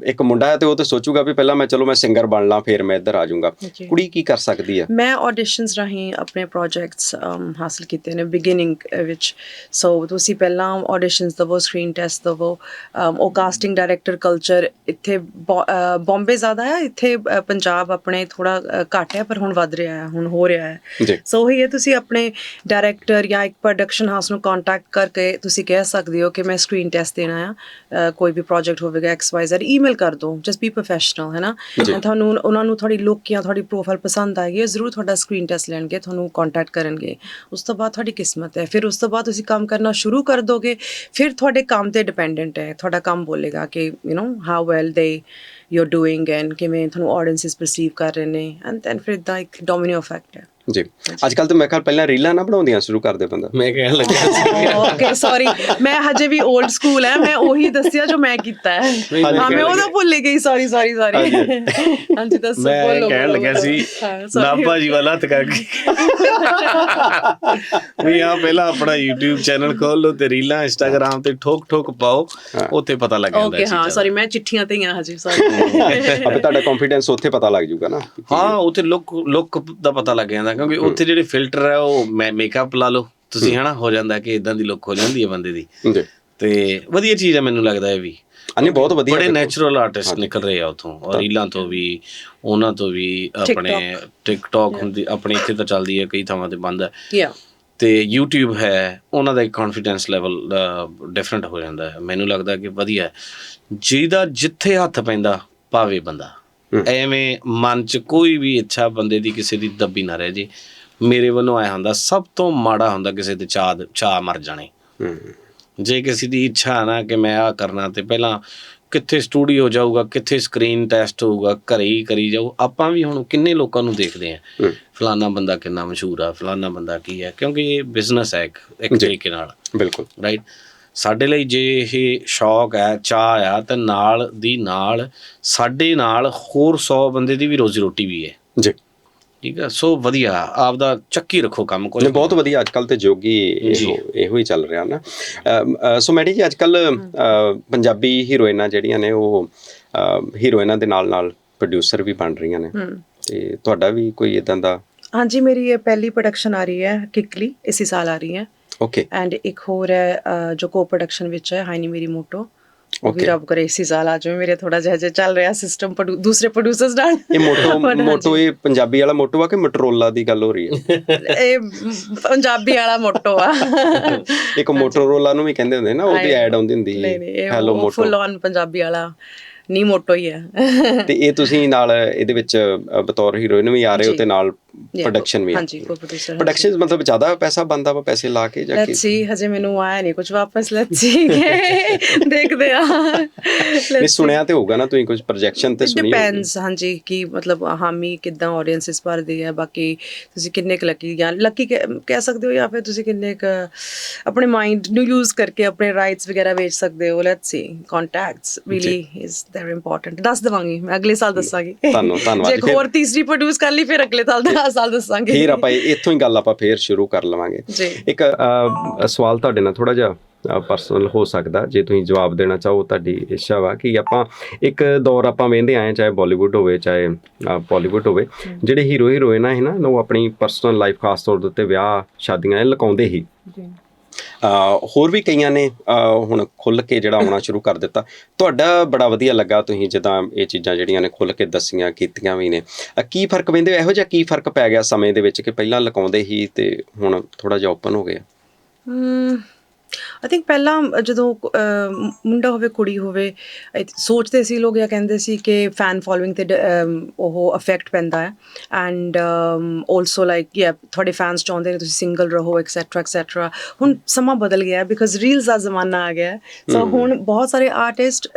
ਇੱਕ ਮੁੰਡਾ ਹੈ ਤੇ ਉਹ ਤੇ ਸੋਚੂਗਾ ਵੀ ਪਹਿਲਾਂ ਮੈਂ ਚਲੋ ਮੈਂ ਸਿੰਗਰ ਬਣ ਲਾਂ ਫਿਰ ਮੈਂ ਇੱਧਰ ਆ ਜਾਊਂਗਾ। ਕੁੜੀ ਕੀ ਕਰ ਸਕਦੀ ਹੈ? ਮੈਂ ਆਡੀਸ਼ਨਸ ਰਾਹੀਂ ਆਪਣੇ ਪ੍ਰੋਜੈਕਟਸ ਹਾਸਲ ਕੀਤੇ ਨੇ ਬਿਗਿਨਿੰਗ ਵਿੱਚ। ਸੋ ਤੁਸੀਂ ਪਹਿਲਾਂ ਆਡੀਸ਼ਨਸ ਦਵੋ ਸਕਰੀਨ ਟੈਸਟ ਦਵੋ। ਉਹ ਕਾਸਟਿੰਗ ਡਾਇਰੈਕਟਰ ਕਲਚਰ ਇੱਥੇ ਬੰਬੇ ਜ਼ਿਆਦਾ ਹੈ ਇੱਥੇ ਪੰਜਾਬ ਆਪਣੇ ਥੋੜਾ ਘੱਟ ਹੈ ਪਰ ਹੁਣ ਵੱਧ ਰਿਹਾ ਹੈ ਹੁਣ ਹੋ ਰਿਹਾ ਹੈ। ਹੈ ਸੋ ਉਹੀ ਹੈ ਤੁਸੀਂ ਆਪਣੇ ਡਾਇਰੈਕਟਰ ਜਾਂ ਇੱਕ ਪ੍ਰੋਡਕਸ਼ਨ ਹਾਊਸ ਨੂੰ ਕੰਟੈਕਟ ਕਰਕੇ ਤੁਸੀਂ ਕਹਿ ਸਕਦੇ ਹੋ ਕਿ ਮੈਂ ਸਕਰੀਨ ਟੈਸਟ ਦੇਣਾ ਆ ਕੋਈ ਵੀ ਪ੍ਰੋਜੈਕਟ ਹੋਵੇਗਾ ਐਕਸ ਵਾਈ ਜ਼ੈਡ ਈਮੇਲ ਕਰ ਦਿਓ ਜਸਟ ਬੀ ਪ੍ਰੋਫੈਸ਼ਨਲ ਹੈ ਨਾ? ਤੁਹਾਨੂੰ ਉਹਨਾਂ ਨੂੰ ਤੁਹਾਡੀ ਲੁੱਕ ਜਾਂ ਤੁਹਾਡੀ ਪ੍ਰੋਫਾਈਲ ਪਸੰਦ ਆਏਗੀ ਉਹ ਜ਼ਰੂਰ ਤੁਹਾਡਾ ਸਕਰੀਨ ਟੈਸਟ ਲੈਣਗੇ ਤੁਹਾਨੂੰ ਕੰਟੈਕਟ ਕਰਨਗੇ। ਉਸ ਤੋਂ ਬਾਅਦ ਤੁਹਾਡੀ ਕਿਸਮਤ ਹੈ ਫਿਰ ਉਸ ਤੋਂ ਬਾਅਦ ਤੁਸੀਂ ਕੰਮ ਕਰਨਾ ਸ਼ੁਰੂ ਕਰ ਦੋਗੇ ਫਿਰ ਤੁਹਾਡੇ ਕੰਮ ਤੇ ਡਿਪੈਂਡੈਂਟ ਹੈ ਤੁਹਾਡਾ ਕੰਮ ਬੋਲੇਗਾ ਕਿ you know how well they you are doing and ਕਿਵੇਂ ਤੁਹਾਨੂੰ ਆਡੀਅנס ਪਰਸੀਵ ਕਰ ਰਹੇ ਨੇ ਐਂਡ ਦੈਨ ਫਿਰ ਇਦਾਂ ਇੱਕ ਡੋਮੀਨੋ ਇਫੈਕਟ ਹੈ। ਜੀ। ਅੱਜ ਕੱਲ ਤਾਂ ਮੈਂ ਖਿਆਲ ਪਹਿਲਾਂ ਰੀਲਾਂ ਨਾ ਬਣਾਉਂਦੀਆਂ ਸ਼ੁਰੂ ਕਰਦੇ ਬੰਦਾ। ਮੈਂ ਕਹਿਣ ਲੱਗਾ ਸੀ। ਓਕੇ ਸੌਰੀ ਮੈਂ ਹਜੇ ਵੀ 올ਡ ਸਕੂਲ ਹੈ ਮੈਂ ਉਹੀ ਦੱਸਿਆ ਜੋ ਮੈਂ ਕੀਤਾ ਹੈ ਹਾਂ ਮੈਂ ਉਹਦਾ ਭੁੱਲ ਗਈ ਸੌਰੀ ਸੌਰੀ ਸੌਰੀ ਹਾਂਜੀ। ਦੱਸੋ ਮੈਂ ਕਹਿਣ ਬੋਲੋ, ਲੱਗਾ ਬੋਲੋ। ਸੀ। ਨਾਭਾ ਜੀ ਵਾਲਾ ਹੱਥ ਕਰਕੇ। ਵੀ ਆ ਪਹਿਲਾਂ ਆਪਣਾ YouTube ਚੈਨਲ ਖੋਲ ਲਓ ਤੇ ਰੀਲਾਂ Instagram ਤੇ ਠੋਕ ਠੋਕ ਪਾਓ ਉੱਥੇ ਪਤਾ ਲੱਗ ਜਾਂਦਾ ਓਕੇ ਹਾਂ ਸੌਰੀ ਮੈਂ ਚਿੱਠੀਆਂ ਤੇ ਹੀ ਹਾਂ ਹਜੇ ਸੌਰੀ ਅਬੇ ਤੁਹਾਡਾ ਕੰਫੀਡੈਂਸ ਉੱਥੇ ਪਤਾ ਲੱਗ ਜਾਊਗਾ ਨਾ। ਹਾਂ ਉੱਥੇ ਲੁੱਕ ਲੁੱਕ ਦਾ ਪਤਾ ਲੱਗ ਜਾਂਦਾ ਕਿਉਂਕਿ ਉੱਥੇ ਜਿਹੜੇ ਫਿਲਟਰ ਹੈ ਉਹ ਮੇਕਅਪ ਲਾ ਲਓ। ਤੁਸੀਂ ਹਨਾ ਹੋ ਜਾਂਦਾ ਕਿ ਇਦਾਂ ਦੀ ਲੁੱਕ ਹੋ ਜਾਂਦੀ ਹੈ ਬੰਦੇ ਦੀ। ਜੀ। ਤੇ ਵਧੀਆ ਚੀਜ਼ ਹੈ ਮੈਨੂੰ ਲੱਗਦਾ ਇਹ ਵੀ। ਅਨੇ ਬਹੁਤ ਵਧੀਆ ਬੜੇ। ਨੈਚੁਰਲ ਆਰਟਿਸਟ ਨਿਕਲ ਰਹੇ ਆ ਉਥੋਂ। ਔਰ ਰੀਲਾਂ ਤੋਂ ਵੀ ਉਹਨਾਂ ਤੋਂ ਵੀ ਆਪਣੇ ਟਿਕਟੌਕ ਹੁੰਦੀ ਆਪਣੇ ਇੱਥੇ ਤਾਂ ਚੱਲਦੀ ਹੈ ਕਈ ਥਾਵਾਂ ਤੇ ਬੰਦ ਹੈ। ਯਾ ਤੇ YouTube ਹੈ ਉਹਨਾਂ ਦਾ ਇੱਕ ਕੌਨਫੀਡੈਂਸ ਲੈਵਲ ਡਿਫਰੈਂਟ ਹੋ ਜਾਂਦਾ ਹੈ। ਮੈਨੂੰ ਲੱਗਦਾ ਕਿ ਵਧੀਆ ਹੈ। ਜਿਹਦਾ ਜਿੱਥੇ ਹੱਥ ਪੈਂਦਾ ਪਾਵੇ ਬੰਦਾ। ਐਵੇਂ ਮਨ 'ਚ ਕੋਈ ਵੀ ਇੱਛਾ ਬੰਦੇ ਦੀ ਕਿਸੇ ਦੀ ਦੱਬੀ ਨਾ ਰਹਿ ਜੇ। ਮੇਰੇ ਵੱਲੋਂ ਆਇਆ ਹੁੰਦਾ ਸਭ ਤੋਂ ਮਾੜਾ ਹੁੰਦਾ ਕਿਸੇ ਦੇ ਚਾਹ ਚਾਹ ਮਰ ਜਾਣੇ। ਜੇ ਕਿਸੇ ਦੀ ਇੱਛਾ ਨਾ ਕਿ ਮੈਂ ਆ ਕਰਨਾ ਤੇ ਪਹਿਲਾਂ ਕਿੱਥੇ ਸਟੂਡੀਓ ਜਾਊਗਾ ਕਿੱਥੇ ਸਕਰੀਨ ਟੈਸਟ ਹੋਊਗਾ ਘਰੇ ਹੀ ਕਰੀ ਜਾਊ। ਆਪਾਂ ਵੀ ਹੁਣ ਕਿੰਨੇ ਲੋਕਾਂ ਨੂੰ ਦੇਖਦੇ ਆ। ਫਲਾਨਾ ਬੰਦਾ ਕਿੰਨਾ ਮਸ਼ਹੂਰ ਆ ਫਲਾਨਾ ਬੰਦਾ ਕੀ ਹੈ ਕਿਉਂਕਿ ਇਹ ਬਿਜ਼ਨਸ ਹੈ ਇੱਕ। ਤਰੀਕੇ ਨਾਲ। ਬਿਲਕੁਲ। ਰਾਈਟ ਸਾਡੇ ਲਈ ਜੇ ਇਹ ਸ਼ੌਕ ਹੈ ਚਾਹ ਆ ਤੇ ਨਾਲ ਦੀ ਨਾਲ ਸਾਡੇ ਨਾਲ ਹੋਰ 100 ਬੰਦੇ ਦੀ ਵੀ ਰੋਜ਼ੀ ਰੋਟੀ ਵੀ ਹੈ। ਜੀ। ਠੀਕ ਹੈ ਸੋ ਵਧੀਆ ਆਪਦਾ ਚੱਕੀ ਰੱਖੋ ਕੰਮ ਕੋਈ ਬਹੁਤ ਵਧੀਆ ਅੱਜ ਕੱਲ ਤੇ ਜੋਗੀ। ਇਹੋ ਹੀ ਚੱਲ ਰਿਹਾ ਨਾ। ਸੋ ਮੈਡੀ ਜੀ ਅੱਜ ਕੱਲ ਪੰਜਾਬੀ ਹੀਰੋਇਨਾਂ ਜਿਹੜੀਆਂ ਨੇ ਉਹ ਹੀਰੋਇਨਾਂ ਦੇ ਨਾਲ ਨਾਲ ਪ੍ਰੋਡਿਊਸਰ ਵੀ ਬਣ ਰਹੀਆਂ ਨੇ। ਤੇ ਤੁਹਾਡਾ ਵੀ ਕੋਈ ਇਦਾਂ ਦਾ? ਹਾਂਜੀ ਮੇਰੀ ਇਹ ਪਹਿਲੀ ਪ੍ਰੋਡਕਸ਼ਨ ਆ ਰਹੀ ਹੈ ਕਿਕਲੀ ਇਸੇ ਸਾਲ ਆ ਰਹੀ ਹੈ। ਐਂਡ ਇੱਕ ਹੋਰ ਹੈ ਅ, ਜੋ ਕੋ ਪ੍ਰੋਡਕਸ਼ਨ ਵਿੱਚ ਹੈ ਹਾਈਨੀ ਮੇਰੀ ਮੋਟੋ ਉਹ ਵੀ. ਰੱਬ ਕਰੇ ਇਸੇ ਸਾਲ ਆ ਜਾਵੇ ਮੇਰੇ ਥੋੜਾ ਜਿਹਾ ਜੇ ਚੱਲ ਰਿਹਾ ਸਿਸਟਮ ਦੂਸਰੇ ਪ੍ਰੋਡਿਊਸਰਸ ਨਾਲ ਇਹ ਮੋਟੋ। ਮੋਟੋ ਇਹ ਪੰਜਾਬੀ ਵਾਲਾ ਮੋਟੋ ਆ ਕਿ ਮਟਰੋਲਾ ਦੀ ਗੱਲ ਹੋ ਰਹੀ ਹੈ ਇਹ ਪੰਜਾਬੀ ਵਾਲਾ ਮੋਟੋ ਆ ਇੱਕ ਮੋਟੋਰੋਲਾ ਨੂੰ ਵੀ ਕਹਿੰਦੇ ਹੁੰਦੇ ਨਾ ਉਹਦੀ। ਐਡ ਆਉਂਦੀ ਹੁੰਦੀ ਇਹ hello moto full on Punjabi ਵਾਲਾ ਨੀ ਮੋਟੋ ਹੀ ਹੈ ਤੇ ਇਹ ਤੁਸੀਂ ਨਾਲ ਇਹਦੇ ਵਿੱਚ ਬਤੌਰ ਹੀਰੋਇਨ ਵੀ ਆ ਰਹੇ ਹੋ। ਤੇ ਨਾਲ ਪ੍ਰੋਡਕਸ਼ਨ ਵੀ ਹਾਂਜੀ ਕੋ ਪ੍ਰੋਡਿਊਸਰ ਪ੍ਰੋਡਕਸ਼ਨ ਮਤਲਬ ਜ਼ਿਆਦਾ ਪੈਸਾ ਬੰਦਾ ਵਾ ਪੈਸੇ ਲਾ ਕੇ ਜਾਂ ਕਿ? ਲੈਟਸ ਸੀ ਹਜੇ ਮੈਨੂੰ ਆਇਆ ਨਹੀਂ ਕੁਝ ਵਾਪਸ ਲੈਟਸ ਸੀ ਦੇਖਦੇ ਆ। ਨਹੀਂ ਸੁਣਿਆ ਤੇ ਹੋਊਗਾ ਨਾ ਤੁਸੀਂ ਕੁਝ ਪ੍ਰੋਜੈਕਸ਼ਨ ਤੇ ਸੁਣੀ ਡਿਪੈਂਡਸ ਹਾਂਜੀ ਕਿ ਮਤਲਬ ਹਾਮੀ ਕਿਦਾਂ ਆਡੀਅנס ਭਰਦੀ ਹੈ ਬਾਕੀ ਤੁਸੀਂ ਕਿੰਨੇ ਕੁ ਲੱਕੀ ਜਾਂ ਲੱਕੀ ਕਹਿ ਸਕਦੇ ਹੋ ਜਾਂ ਫਿਰ ਤੁਸੀਂ ਕਿੰਨੇ ਕੁ ਆਪਣੇ ਮਾਈਂਡ ਨੂੰ ਯੂਜ਼ ਕਰਕੇ ਆਪਣੇ ਰਾਈਟਸ ਵਗੈਰਾ ਵੇਚ ਸਕਦੇ ਹੋ let's see contacts really is very important ਦੱਸ ਦਵਾਂਗੀ ਮੈਂ ਅਗਲੇ ਸਾਲ ਦੱਸਾਂਗੀ। ਧੰਨਵਾਦ, ਧੰਨਵਾਦ। ਜੇ ਹੋਰ ਤੀਸਰੀ ਪ੍ਰੋਡਿਊਸ ਕਰ ਲਈ ਫਿਰ ਅਗਲੇ ਸਾਲ ਦਾ ਸਾਲ ਦੱਸਾਂਗੇ। ਫਿਰ ਆਪਾਂ ਇੱਥੋਂ ਹੀ ਗੱਲ ਆਪਾਂ ਫੇਰ ਸ਼ੁਰੂ ਕਰ ਲਵਾਂਗੇ। ਇੱਕ ਸਵਾਲ ਤੁਹਾਡੇ ਨਾਲ ਥੋੜਾ ਜਿਹਾ ਪਰਸਨਲ ਹੋ ਸਕਦਾ। ਜੇ ਤੁਸੀਂ ਜਵਾਬ ਦੇਣਾ ਚਾਹੋ ਤੁਹਾਡੀ ਇੱਛਾ ਵਾ ਕਿ ਆਪਾਂ ਇੱਕ ਦੌਰ ਆਪਾਂ ਵੇਂਦੇ ਆਏ ਚਾਹੇ ਬਾਲੀਵੁੱਡ ਹੋਵੇ ਚਾਹੇ ਬਾਲੀਵੁੱਡ ਹੋਵੇ। ਜਿਹੜੇ ਹੀਰੋ ਹੀਰੋਇਨਾਂ ਹੈ ਨਾ ਉਹ ਆਪਣੀ ਪਰਸਨਲ ਲਾਈਫ ਖਾਸ ਤੌਰ ਦੇ ਉੱਤੇ ਵਿਆਹ ਸ਼ਾਦੀਆਂ ਇਹ ਲਕਾਉਂਦੇ ਹੀ। ਹੋਰ ਵੀ ਕਈਆਂ ਨੇ ਹੁਣ ਖੁੱਲ ਕੇ ਜਿਹੜਾ ਆਉਣਾ ਸ਼ੁਰੂ ਕਰ ਦਿੱਤਾ। ਤੁਹਾਡਾ ਬੜਾ ਵਧੀਆ ਲੱਗਾ ਤੁਸੀਂ ਜਦੋਂ ਇਹ ਚੀਜ਼ਾਂ ਜਿਹੜੀਆਂ ਨੇ ਖੁੱਲ ਕੇ ਦੱਸੀਆਂ, ਕੀਤੀਆਂ ਵੀ ਨੇ। ਕੀ ਫ਼ਰਕ ਪੈਂਦੇ? ਇਹੋ ਜਿਹਾ ਕੀ ਫ਼ਰਕ ਪੈ ਗਿਆ ਸਮੇਂ ਦੇ ਵਿੱਚ ਕਿ ਪਹਿਲਾਂ ਲਕਾਉਂਦੇ ਹੀ ਤੇ ਹੁਣ ਥੋੜਾ ਜਿਹਾ ਓਪਨ ਹੋ ਗਿਆ? ਆਈ ਥਿੰਕ ਪਹਿਲਾਂ ਜਦੋਂ ਮੁੰਡਾ ਹੋਵੇ ਕੁੜੀ ਹੋਵੇ I ਸੋਚਦੇ ਸੀ ਲੋਕ ਜਾਂ ਕਹਿੰਦੇ ਸੀ ਕਿ ਫੈਨ ਫੋਲੋਇੰਗ ਤੇ ਡ- ਅਮ, ਉਹ ਅਫੈਕਟ ਪੈਂਦਾ ਹੈ। ਐਂਡ ਆਲਸੋ ਲਾਈਕ ਯਾ ਤੁਹਾਡੇ ਫੈਨਸ ਚਾਹੁੰਦੇ ਨੇ ਤੁਸੀਂ ਸਿੰਗਲ ਰਹੋ ਐਕਸੈਟਰਾ ਐਕਸੈਟਰਾ ਹੁਣ ਸਮਾਂ ਬਦਲ ਗਿਆ ਬਿਕਾਜ਼ ਰੀਲਸ ਦਾ ਜ਼ਮਾਨਾ ਆ ਗਿਆ ਸੋ ਹੁਣ ਬਹੁਤ ਸਾਰੇ ਆਰਟਿਸਟ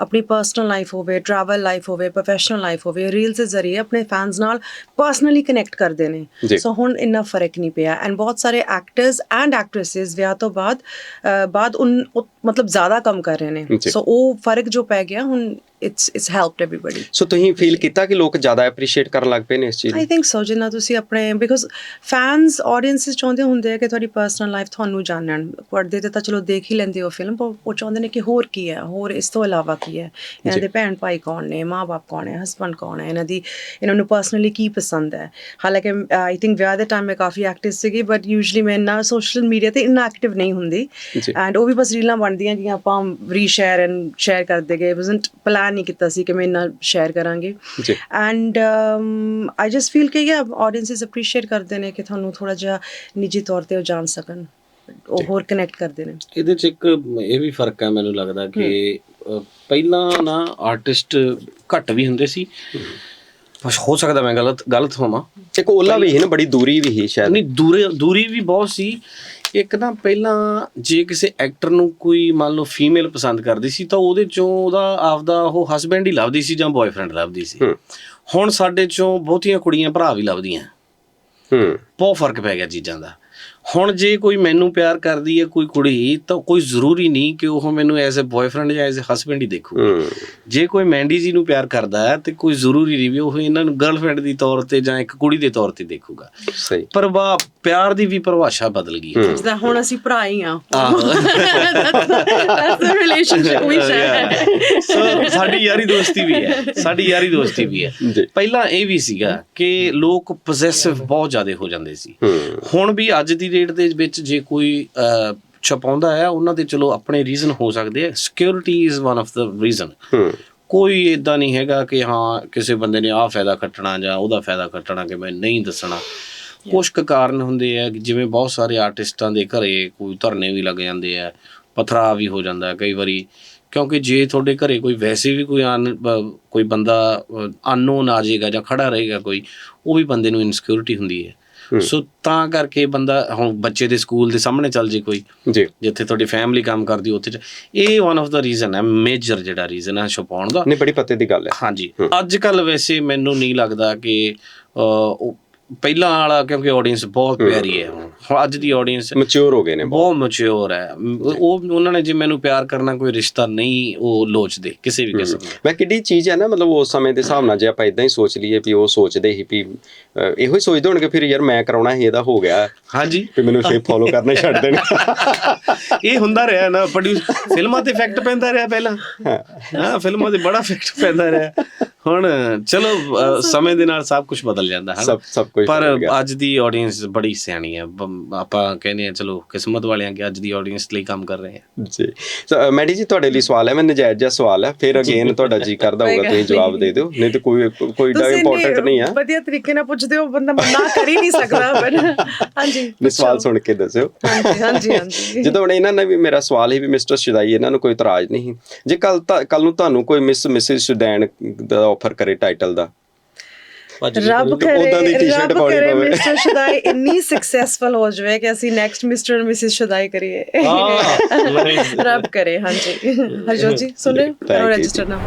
ਆਪਣੀ ਪਰਸਨਲ ਲਾਈਫ ਹੋਵੇ ਟਰੈਵਲ ਲਾਈਫ ਹੋਵੇ ਪ੍ਰੋਫੈਸ਼ਨਲ ਲਾਈਫ ਹੋਵੇ ਰੀਲਸ ਦੇ ਜ਼ਰੀਏ ਆਪਣੇ ਫੈਨਸ ਨਾਲ ਪਰਸਨਲੀ ਕਨੈਕਟ ਕਰਦੇ ਨੇ। ਜੀ। ਸੋ ਹੁਣ ਇੰਨਾ ਫ਼ਰਕ ਨਹੀਂ ਪਿਆ। ਐਂਡ ਬਹੁਤ ਸਾਰੇ ਐਕਟਰਸ ਐਂਡ ਐਕਟ੍ਰੈਸਸ ਵਿਆਹ ਤੋਂ ਬਾਅਦ ਅਹ, ਬਾਅਦ ਉਨ ਉਹ ਮਤਲਬ ਜ਼ਿਆਦਾ ਕੰਮ ਕਰ ਰਹੇ ਨੇ। ਸੋ ਉਹ ਫ਼ਰਕ ਜੋ ਪੈ ਗਿਆ ਹੁਣ it's it's helped everybody so ਤੁਸੀਂ ਫੀਲ ਕੀਤਾ ਕਿ ਲੋਕ ਜ਼ਿਆਦਾ ਐਪਰੀਸ਼ੀਏਟ ਕਰਨ ਲੱਗ ਪਏ ਨੇ ਇਸ ਚੀਜ਼ ਆਈ ਥਿੰਕ ਸੋ ਜਿੰਨਾ ਤੁਸੀਂ ਆਪਣੇ ਬਿਕੋਜ਼ ਫੈਨਸ ਆਡੀਅנס ਚਾਹੁੰਦੇ ਹੁੰਦੇ ਆ ਕਿ ਤੁਹਾਡੀ ਪਰਸਨਲ ਲਾਈਫ ਤੁਹਾਨੂੰ ਜਾਣਨ। ਪਰਦੇ ਤੇ ਤਾਂ ਚਲੋ ਦੇਖ ਹੀ ਲੈਂਦੇ ਹੋ ਫਿਲਮ ਉਹ ਚਾਹੁੰਦੇ ਨੇ ਕਿ ਹੋਰ ਕੀ ਹੈ? ਹੋਰ ਇਸ ਤੋਂ ਇਲਾਵਾ ਕੀ ਹੈ? ਇਹਨਾਂ ਦੇ ਭੈਣ ਭਾਈ ਕੌਣ ਨੇ? ਮਾਂ ਬਾਪ ਕੌਣ ਹੈ? ਹਸਬੰਡ ਕੌਣ ਹੈ? ਇਹਨਾਂ ਦੀ ਇਹਨਾਂ ਨੂੰ ਪਰਸਨਲੀ ਕੀ ਪਸੰਦ ਹੈ? ਹਾਲਾਂਕਿ ਆਈ ਥਿੰਕ ਵਿਆਹ ਦੇ ਟਾਈਮ ਮੈਂ ਕਾਫੀ ਐਕਟਿਵ ਸੀਗੀ ਬਟ ਯੂਜੂਲੀ ਮੈਂ ਨਾ ਸੋਸ਼ਲ ਮੀਡੀਆ ਤੇ ਇਨਾ ਐਕਟਿਵ ਨਹੀਂ ਹੁੰਦੀ। ਐਂਡ ਉਹ ਵੀ ਬਸ ਰੀਲਾਂ ਬਣਦੀਆਂ ਕਿ ਆਪਾਂ ਰੀਸ਼ੇਅਰ ਐਂਡ ਸ਼ੇਅਰ ਕਰਦੇ ਗਏ। ਵਾਸਨਟ ਪਲਾਨ ਨਹੀਂ ਕੀਤਾ ਸੀ ਕਿ ਮੈਂ ਇੰਨਾ ਸ਼ੇਅਰ ਕਰਾਂਗੀ ਜੀ ਐਂਡ ਆਈ ਜਸਟ ਫੀਲ ਕਿ ਯਾ ਆਡੀਅנסਸ ਅਪਰੀਸ਼ੀਏਟ ਕਰਦੇ ਨੇ ਕਿ ਤੁਹਾਨੂੰ ਥੋੜਾ ਜਿਹਾ ਨਿੱਜੀ ਤੌਰ ਤੇ ਉਹ ਜਾਣ ਸਕਣ ਉਹ ਹੋਰ ਕਨੈਕਟ ਕਰਦੇ ਨੇ ਇਹਦੇ ਚ ਇੱਕ ਇਹ ਵੀ ਫ਼ਰਕ ਹੈ ਮੈਨੂੰ ਲੱਗਦਾ ਕਿ ਪਹਿਲਾਂ ਨਾ ਆਰਟਿਸਟ ਘੱਟ ਵੀ ਹੁੰਦੇ ਸੀ। ਬਸ ਹੋ ਸਕਦਾ ਮੈਂ ਗਲਤ ਗਲਤ ਹੋਵਾਂ। ਇੱਕ ਓਲਾ ਵੀ ਹੈ ਨਾ ਬੜੀ ਦੂਰੀ ਵੀ ਹੈ ਸ਼ਾਇਦ। ਨਹੀਂ ਦੂਰੇ ਦੂਰੀ ਵੀ ਬਹੁਤ ਸੀ। ਇੱਕ ਨਾ ਪਹਿਲਾਂ ਜੇ ਕਿਸੇ ਐਕਟਰ ਨੂੰ ਕੋਈ ਮੰਨ ਲਓ ਫੀਮੇਲ ਪਸੰਦ ਕਰਦੀ ਸੀ ਤਾਂ ਉਹਦੇ ਚੋਂ ਉਹਦਾ ਆਪਦਾ ਉਹ ਹਸਬੈਂਡ ਹੀ ਲੱਭਦੀ ਸੀ ਜਾਂ ਬॉयਫ੍ਰੈਂਡ ਲੱਭਦੀ ਸੀ। ਹੁਣ ਸਾਡੇ ਚੋਂ ਬਹੁਤੀਆਂ ਕੁੜੀਆਂ ਭਰਾ ਵੀ ਲੱਭਦੀਆਂ। ਹੂੰ। ਬਹੁਤ ਫ਼ਰਕ ਪੈ ਗਿਆ ਚੀਜ਼ਾਂ ਦਾ। ਹੁਣ ਜੇ ਕੋਈ ਮੈਨੂੰ ਪਿਆਰ ਕਰਦੀ ਹੈ ਕੋਈ ਕੁੜੀ ਤਾਂ ਕੋਈ ਜ਼ਰੂਰੀ ਨਹੀਂ ਕਿ ਉਹ ਮੈਨੂੰ ਐਜ਼ ਅ ਬॉयਫ੍ਰੈਂਡ ਜਾਂ ਐਜ਼ ਅ ਹਸਬੈਂਡ ਹੀ ਦੇਖੂ। ਜੇ ਕੋਈ ਮੈਂਡੀ ਜੀ ਨੂੰ ਪਿਆਰ ਕਰਦਾ ਹੈ ਤੇ ਕੋਈ ਜ਼ਰੂਰੀ ਨਹੀਂ ਵੀ ਉਹ ਇਹਨਾਂ ਨੂੰ ਗਰਲਫ੍ਰੈਂਡ ਦੀ ਤੌਰ ਤੇ ਜਾਂ ਇੱਕ ਕੁੜੀ ਦੇ ਤੌਰ ਤੇ ਦੇਖੂਗਾ। ਸਹੀ। ਪਰ ਵਾ ਪਿਆਰ ਦੀ ਵੀ ਪਰਿਭਾਸ਼ਾ ਬਦਲ ਗਈ ਹੈ। ਜਿੱਦਾਂ ਹੁਣ ਅਸੀਂ ਭਰਾ ਹੀ ਆ ਆਹੋ। That's the relationship we share ਸੋ ਸਾਡੀ ਯਾਰੀ ਦੋਸਤੀ ਵੀ ਹੈ। ਸਾਡੀ ਯਾਰੀ ਦੋਸਤੀ ਵੀ ਹੈ। ਪਹਿਲਾਂ ਇਹ ਵੀ ਸੀਗਾ ਕਿ ਲੋਕ ਪੋਸੈਸਿਵ ਬਹੁਤ ਜ਼ਿਆਦਾ ਹੋ ਜਾਂਦੇ ਸੀ। ਹੁਣ ਵੀ ਅੱਜ ਦੀ ਡੇਟ ਦੇ ਵਿੱਚ ਜੇ ਕੋਈ ਅਹ, ਛਪਾਉਂਦਾ ਹੈ ਉਹਨਾਂ ਦੇ ਚਲੋ ਆਪਣੇ ਰੀਜ਼ਨ ਹੋ ਸਕਦੇ ਆ security is one of the reason ਕੋਈ ਇਦਾਂ ਨਹੀਂ ਹੈਗਾ ਕਿ ਹਾਂ ਕਿਸੇ ਬੰਦੇ ਨੇ ਆਹ ਫਾਇਦਾ ਖੱਟਣਾ ਜਾਂ ਉਹਦਾ ਫਾਇਦਾ ਖੱਟਣਾ ਕਿ ਮੈਂ ਨਹੀਂ ਦੱਸਣਾ। ਕੁਝ ਕੁ ਕਾਰਨ ਹੁੰਦੇ ਆ ਜਿਵੇਂ ਬਹੁਤ ਸਾਰੇ ਆਰਟਿਸਟਾਂ ਦੇ ਘਰੇ ਕੋਈ ਧਰਨੇ ਵੀ ਲੱਗ ਜਾਂਦੇ ਆ ਪਥਰਾ ਵੀ ਹੋ ਜਾਂਦਾ ਕਈ ਵਾਰੀ। ਕਿਉਂਕਿ ਜੇ ਤੁਹਾਡੇ ਘਰੇ ਕੋਈ ਵੈਸੇ ਵੀ ਕੋਈ ਕੋਈ ਬੰਦਾ ਅਨਨੋਨ ਆ ਜਾਏਗਾ ਜਾਂ ਖੜਾ ਰਹੇਗਾ ਕੋਈ ਉਹ ਵੀ ਬੰਦੇ ਨੂੰ ਇਨਸਿਕਿਉਰਿਟੀ ਹੁੰਦੀ ਹੈ। ਸੋ ਤਾਂ ਕਰਕੇ ਬੰਦਾ ਹੁਣ ਬੱਚੇ ਦੇ ਸਕੂਲ ਦੇ ਸਾਹਮਣੇ ਚੱਲ ਜੇ ਕੋਈ ਜੀ। ਜਿੱਥੇ ਤੁਹਾਡੀ ਫੈਮਿਲੀ ਕੰਮ ਕਰਦੀ ਉੱਥੇ ਇਹ ਵਨ ਆਫ ਦਾ ਰੀਜ਼ਨ ਹੈ ਮੇਜਰ ਜਿਹੜਾ ਰੀਜ਼ਨ ਹੈ ਛਪਾਉਣ ਦਾ। ਨਹੀਂ ਬੜੀ ਪਤੇ ਦੀ ਗੱਲ ਹੈ। ਹਾਂਜੀ। ਅੱਜ ਕੱਲ ਵੈਸੇ ਮੈਨੂੰ ਨਹੀਂ ਲੱਗਦਾ ਕਿ ਪਹਿਲਾਂ ਵਾਲਾ ਕਿਉਂਕਿ ਆਡੀਅנס ਬਹੁਤ ਪਿਆਰੀ ਹੈ ਹੁਣ। ਅੱਜ ਦੀ ਆਡੀਅנס ਮੈਚੁਰ ਹੋ ਗਏ ਨੇ ਬਹੁਤ ਮੈਚੁਰ ਹੈ। ਉਹ ਉਹਨਾਂ ਨੇ ਜੇ ਮੈਨੂੰ ਪਿਆਰ ਕਰਨਾ ਕੋਈ ਰਿਸ਼ਤਾ ਨਹੀਂ ਉਹ ਲੋਚਦੇ ਕਿਸੇ ਵੀ ਕਿਸਮ ਦਾ। ਮੈਂ ਕਿੱਡੀ ਚੀਜ਼ ਹੈ ਨਾ ਮਤਲਬ ਉਸ ਸਮੇਂ ਦੇ ਹਿਸਾਬ ਨਾਲ ਜੇ ਆਪਾਂ ਇਦਾਂ ਹੀ ਸੋਚ ਲਈਏ ਵੀ ਉਹ ਸੋਚਦੇ ਹੀ ਵੀ ਇਹੋ ਹੀ ਸੋਚਦੇ ਹੋਣਗੇ ਫਿਰ ਯਾਰ ਮੈਂ ਕਰਾਉਣਾ ਹੀ ਇਹਦਾ ਹੋ ਗਿਆ। ਹਾਂਜੀ। ਵੀ ਮੈਨੂੰ ਫੇਰ ਫੋਲੋ ਕਰਨਾ ਛੱਡ ਦੇਣ। ਇਹ ਹੁੰਦਾ ਰਿਹਾ ਨਾ ਪ੍ਰੋਡਿਊਸ ਫਿਲਮਾਂ ਤੇ ਇਫੈਕਟ ਪੈਂਦਾ ਰਿਹਾ ਪਹਿਲਾਂ। ਹਾਂ। ਫਿਲਮਾਂ ਤੇ ਬੜਾ ਇਫੈਕਟ ਪੈਂਦਾ ਰਿਹਾ। ਹੁਣ ਚਲੋ ਸਮੇਂ ਦੇ ਨਾਲ ਸਭ ਕੁਝ ਬਦਲ ਜਾਂਦਾ ਹੈ ਸਭ ਪਰ ਅੱਜ ਦੀ ਆਡੀਅנס ਬੜੀ ਸਿਆਣੀ ਹੈ। ਆਪਾਂ ਕਹਿੰਦੇ ਆ ਚਲੋ ਕਿਸਮਤ ਵਾਲੇ ਕਿ ਅੱਜ ਦੀ ਆਡੀਅנס ਲਈ ਕੰਮ ਕਰ ਰਹੇ ਆ ਜੀ। ਸੋ ਮੈਡੀ ਜੀ ਤੁਹਾਡੇ ਲਈ ਸਵਾਲ ਹੈ ਮੈਂ ਨਜਾਇਜ਼ ਜਿਹਾ ਸਵਾਲ ਹੈ। ਫਿਰ ਅਗੇਨ ਤੁਹਾਡਾ ਜੀ ਕਰਦਾ ਹੋਊਗਾ ਤੁਸੀਂ ਜਵਾਬ ਦੇ ਦਿਓ। ਨਹੀਂ ਤਾਂ ਕੋਈ ਕੋਈ ਡਾ ਇੰਪੋਰਟੈਂਟ ਨਹੀਂ ਆ। ਵਧੀਆ ਤਰੀਕੇ ਨਾਲ ਪੁੱਛਦੇ ਹੋ ਬੰਦਾ ਨਾ ਕਰ ਹੀ ਨਹੀਂ ਸਕਦਾ ਹਾਂਜੀ ਨਹੀਂ ਸਵਾਲ ਸੁਣ ਕੇ ਦੱਸਿਓ। ਹਾਂਜੀ, ਹਾਂਜੀ, ਜਦੋਂ ਹੁਣ ਇਹਨਾਂ ਨੇ ਵੀ ਮੇਰਾ ਸਵਾਲ ਹੀ ਵੀ ਮਿਸਟਰ ਸ਼ਿਦਾਈ ਇਹਨਾਂ ਨੂੰ ਕੋਈ ਇਤਰਾਜ਼ ਨਹੀਂ। ਜੇ ਕੱਲ ਕੱਲ ਨੂੰ ਤੁਹਾਨੂੰ ਕੋਈ ਮਿਸ ਮਿਸਿਸ ਸ਼ੁਦੈਨ ਦਾ ਆਫਰ ਕਰੇ ਟਾਈਟਲ ਦਾ। ਰੱਬ ਤੇ ਉੱਦਾਂ ਦੀ ਕਰੇ ਰੱਬ ਪਾਉਣੀ ਕਰੇ ਪਵੇ। ਮਿਸਟਰ ਸ਼ਦਾਈ ਇੰਨੀ ਸਕਸੈਸਫੁਲ ਹੋ ਜਾਵੇ ਕਿ ਅਸੀਂ ਨੈਕਸਟ ਮਿਸਟਰ ਮਿਸਿਸ ਸ਼ਦਾਈ ਕਰੀਏ। ਰੱਬ ਕਰੇ ਹਾਂਜੀ। ਹਰਜੋਤ ਜੀ ਸੁਣ ਰਹੇ ਹੋ? ਰਜਿਸਟਰ ਨਾਮ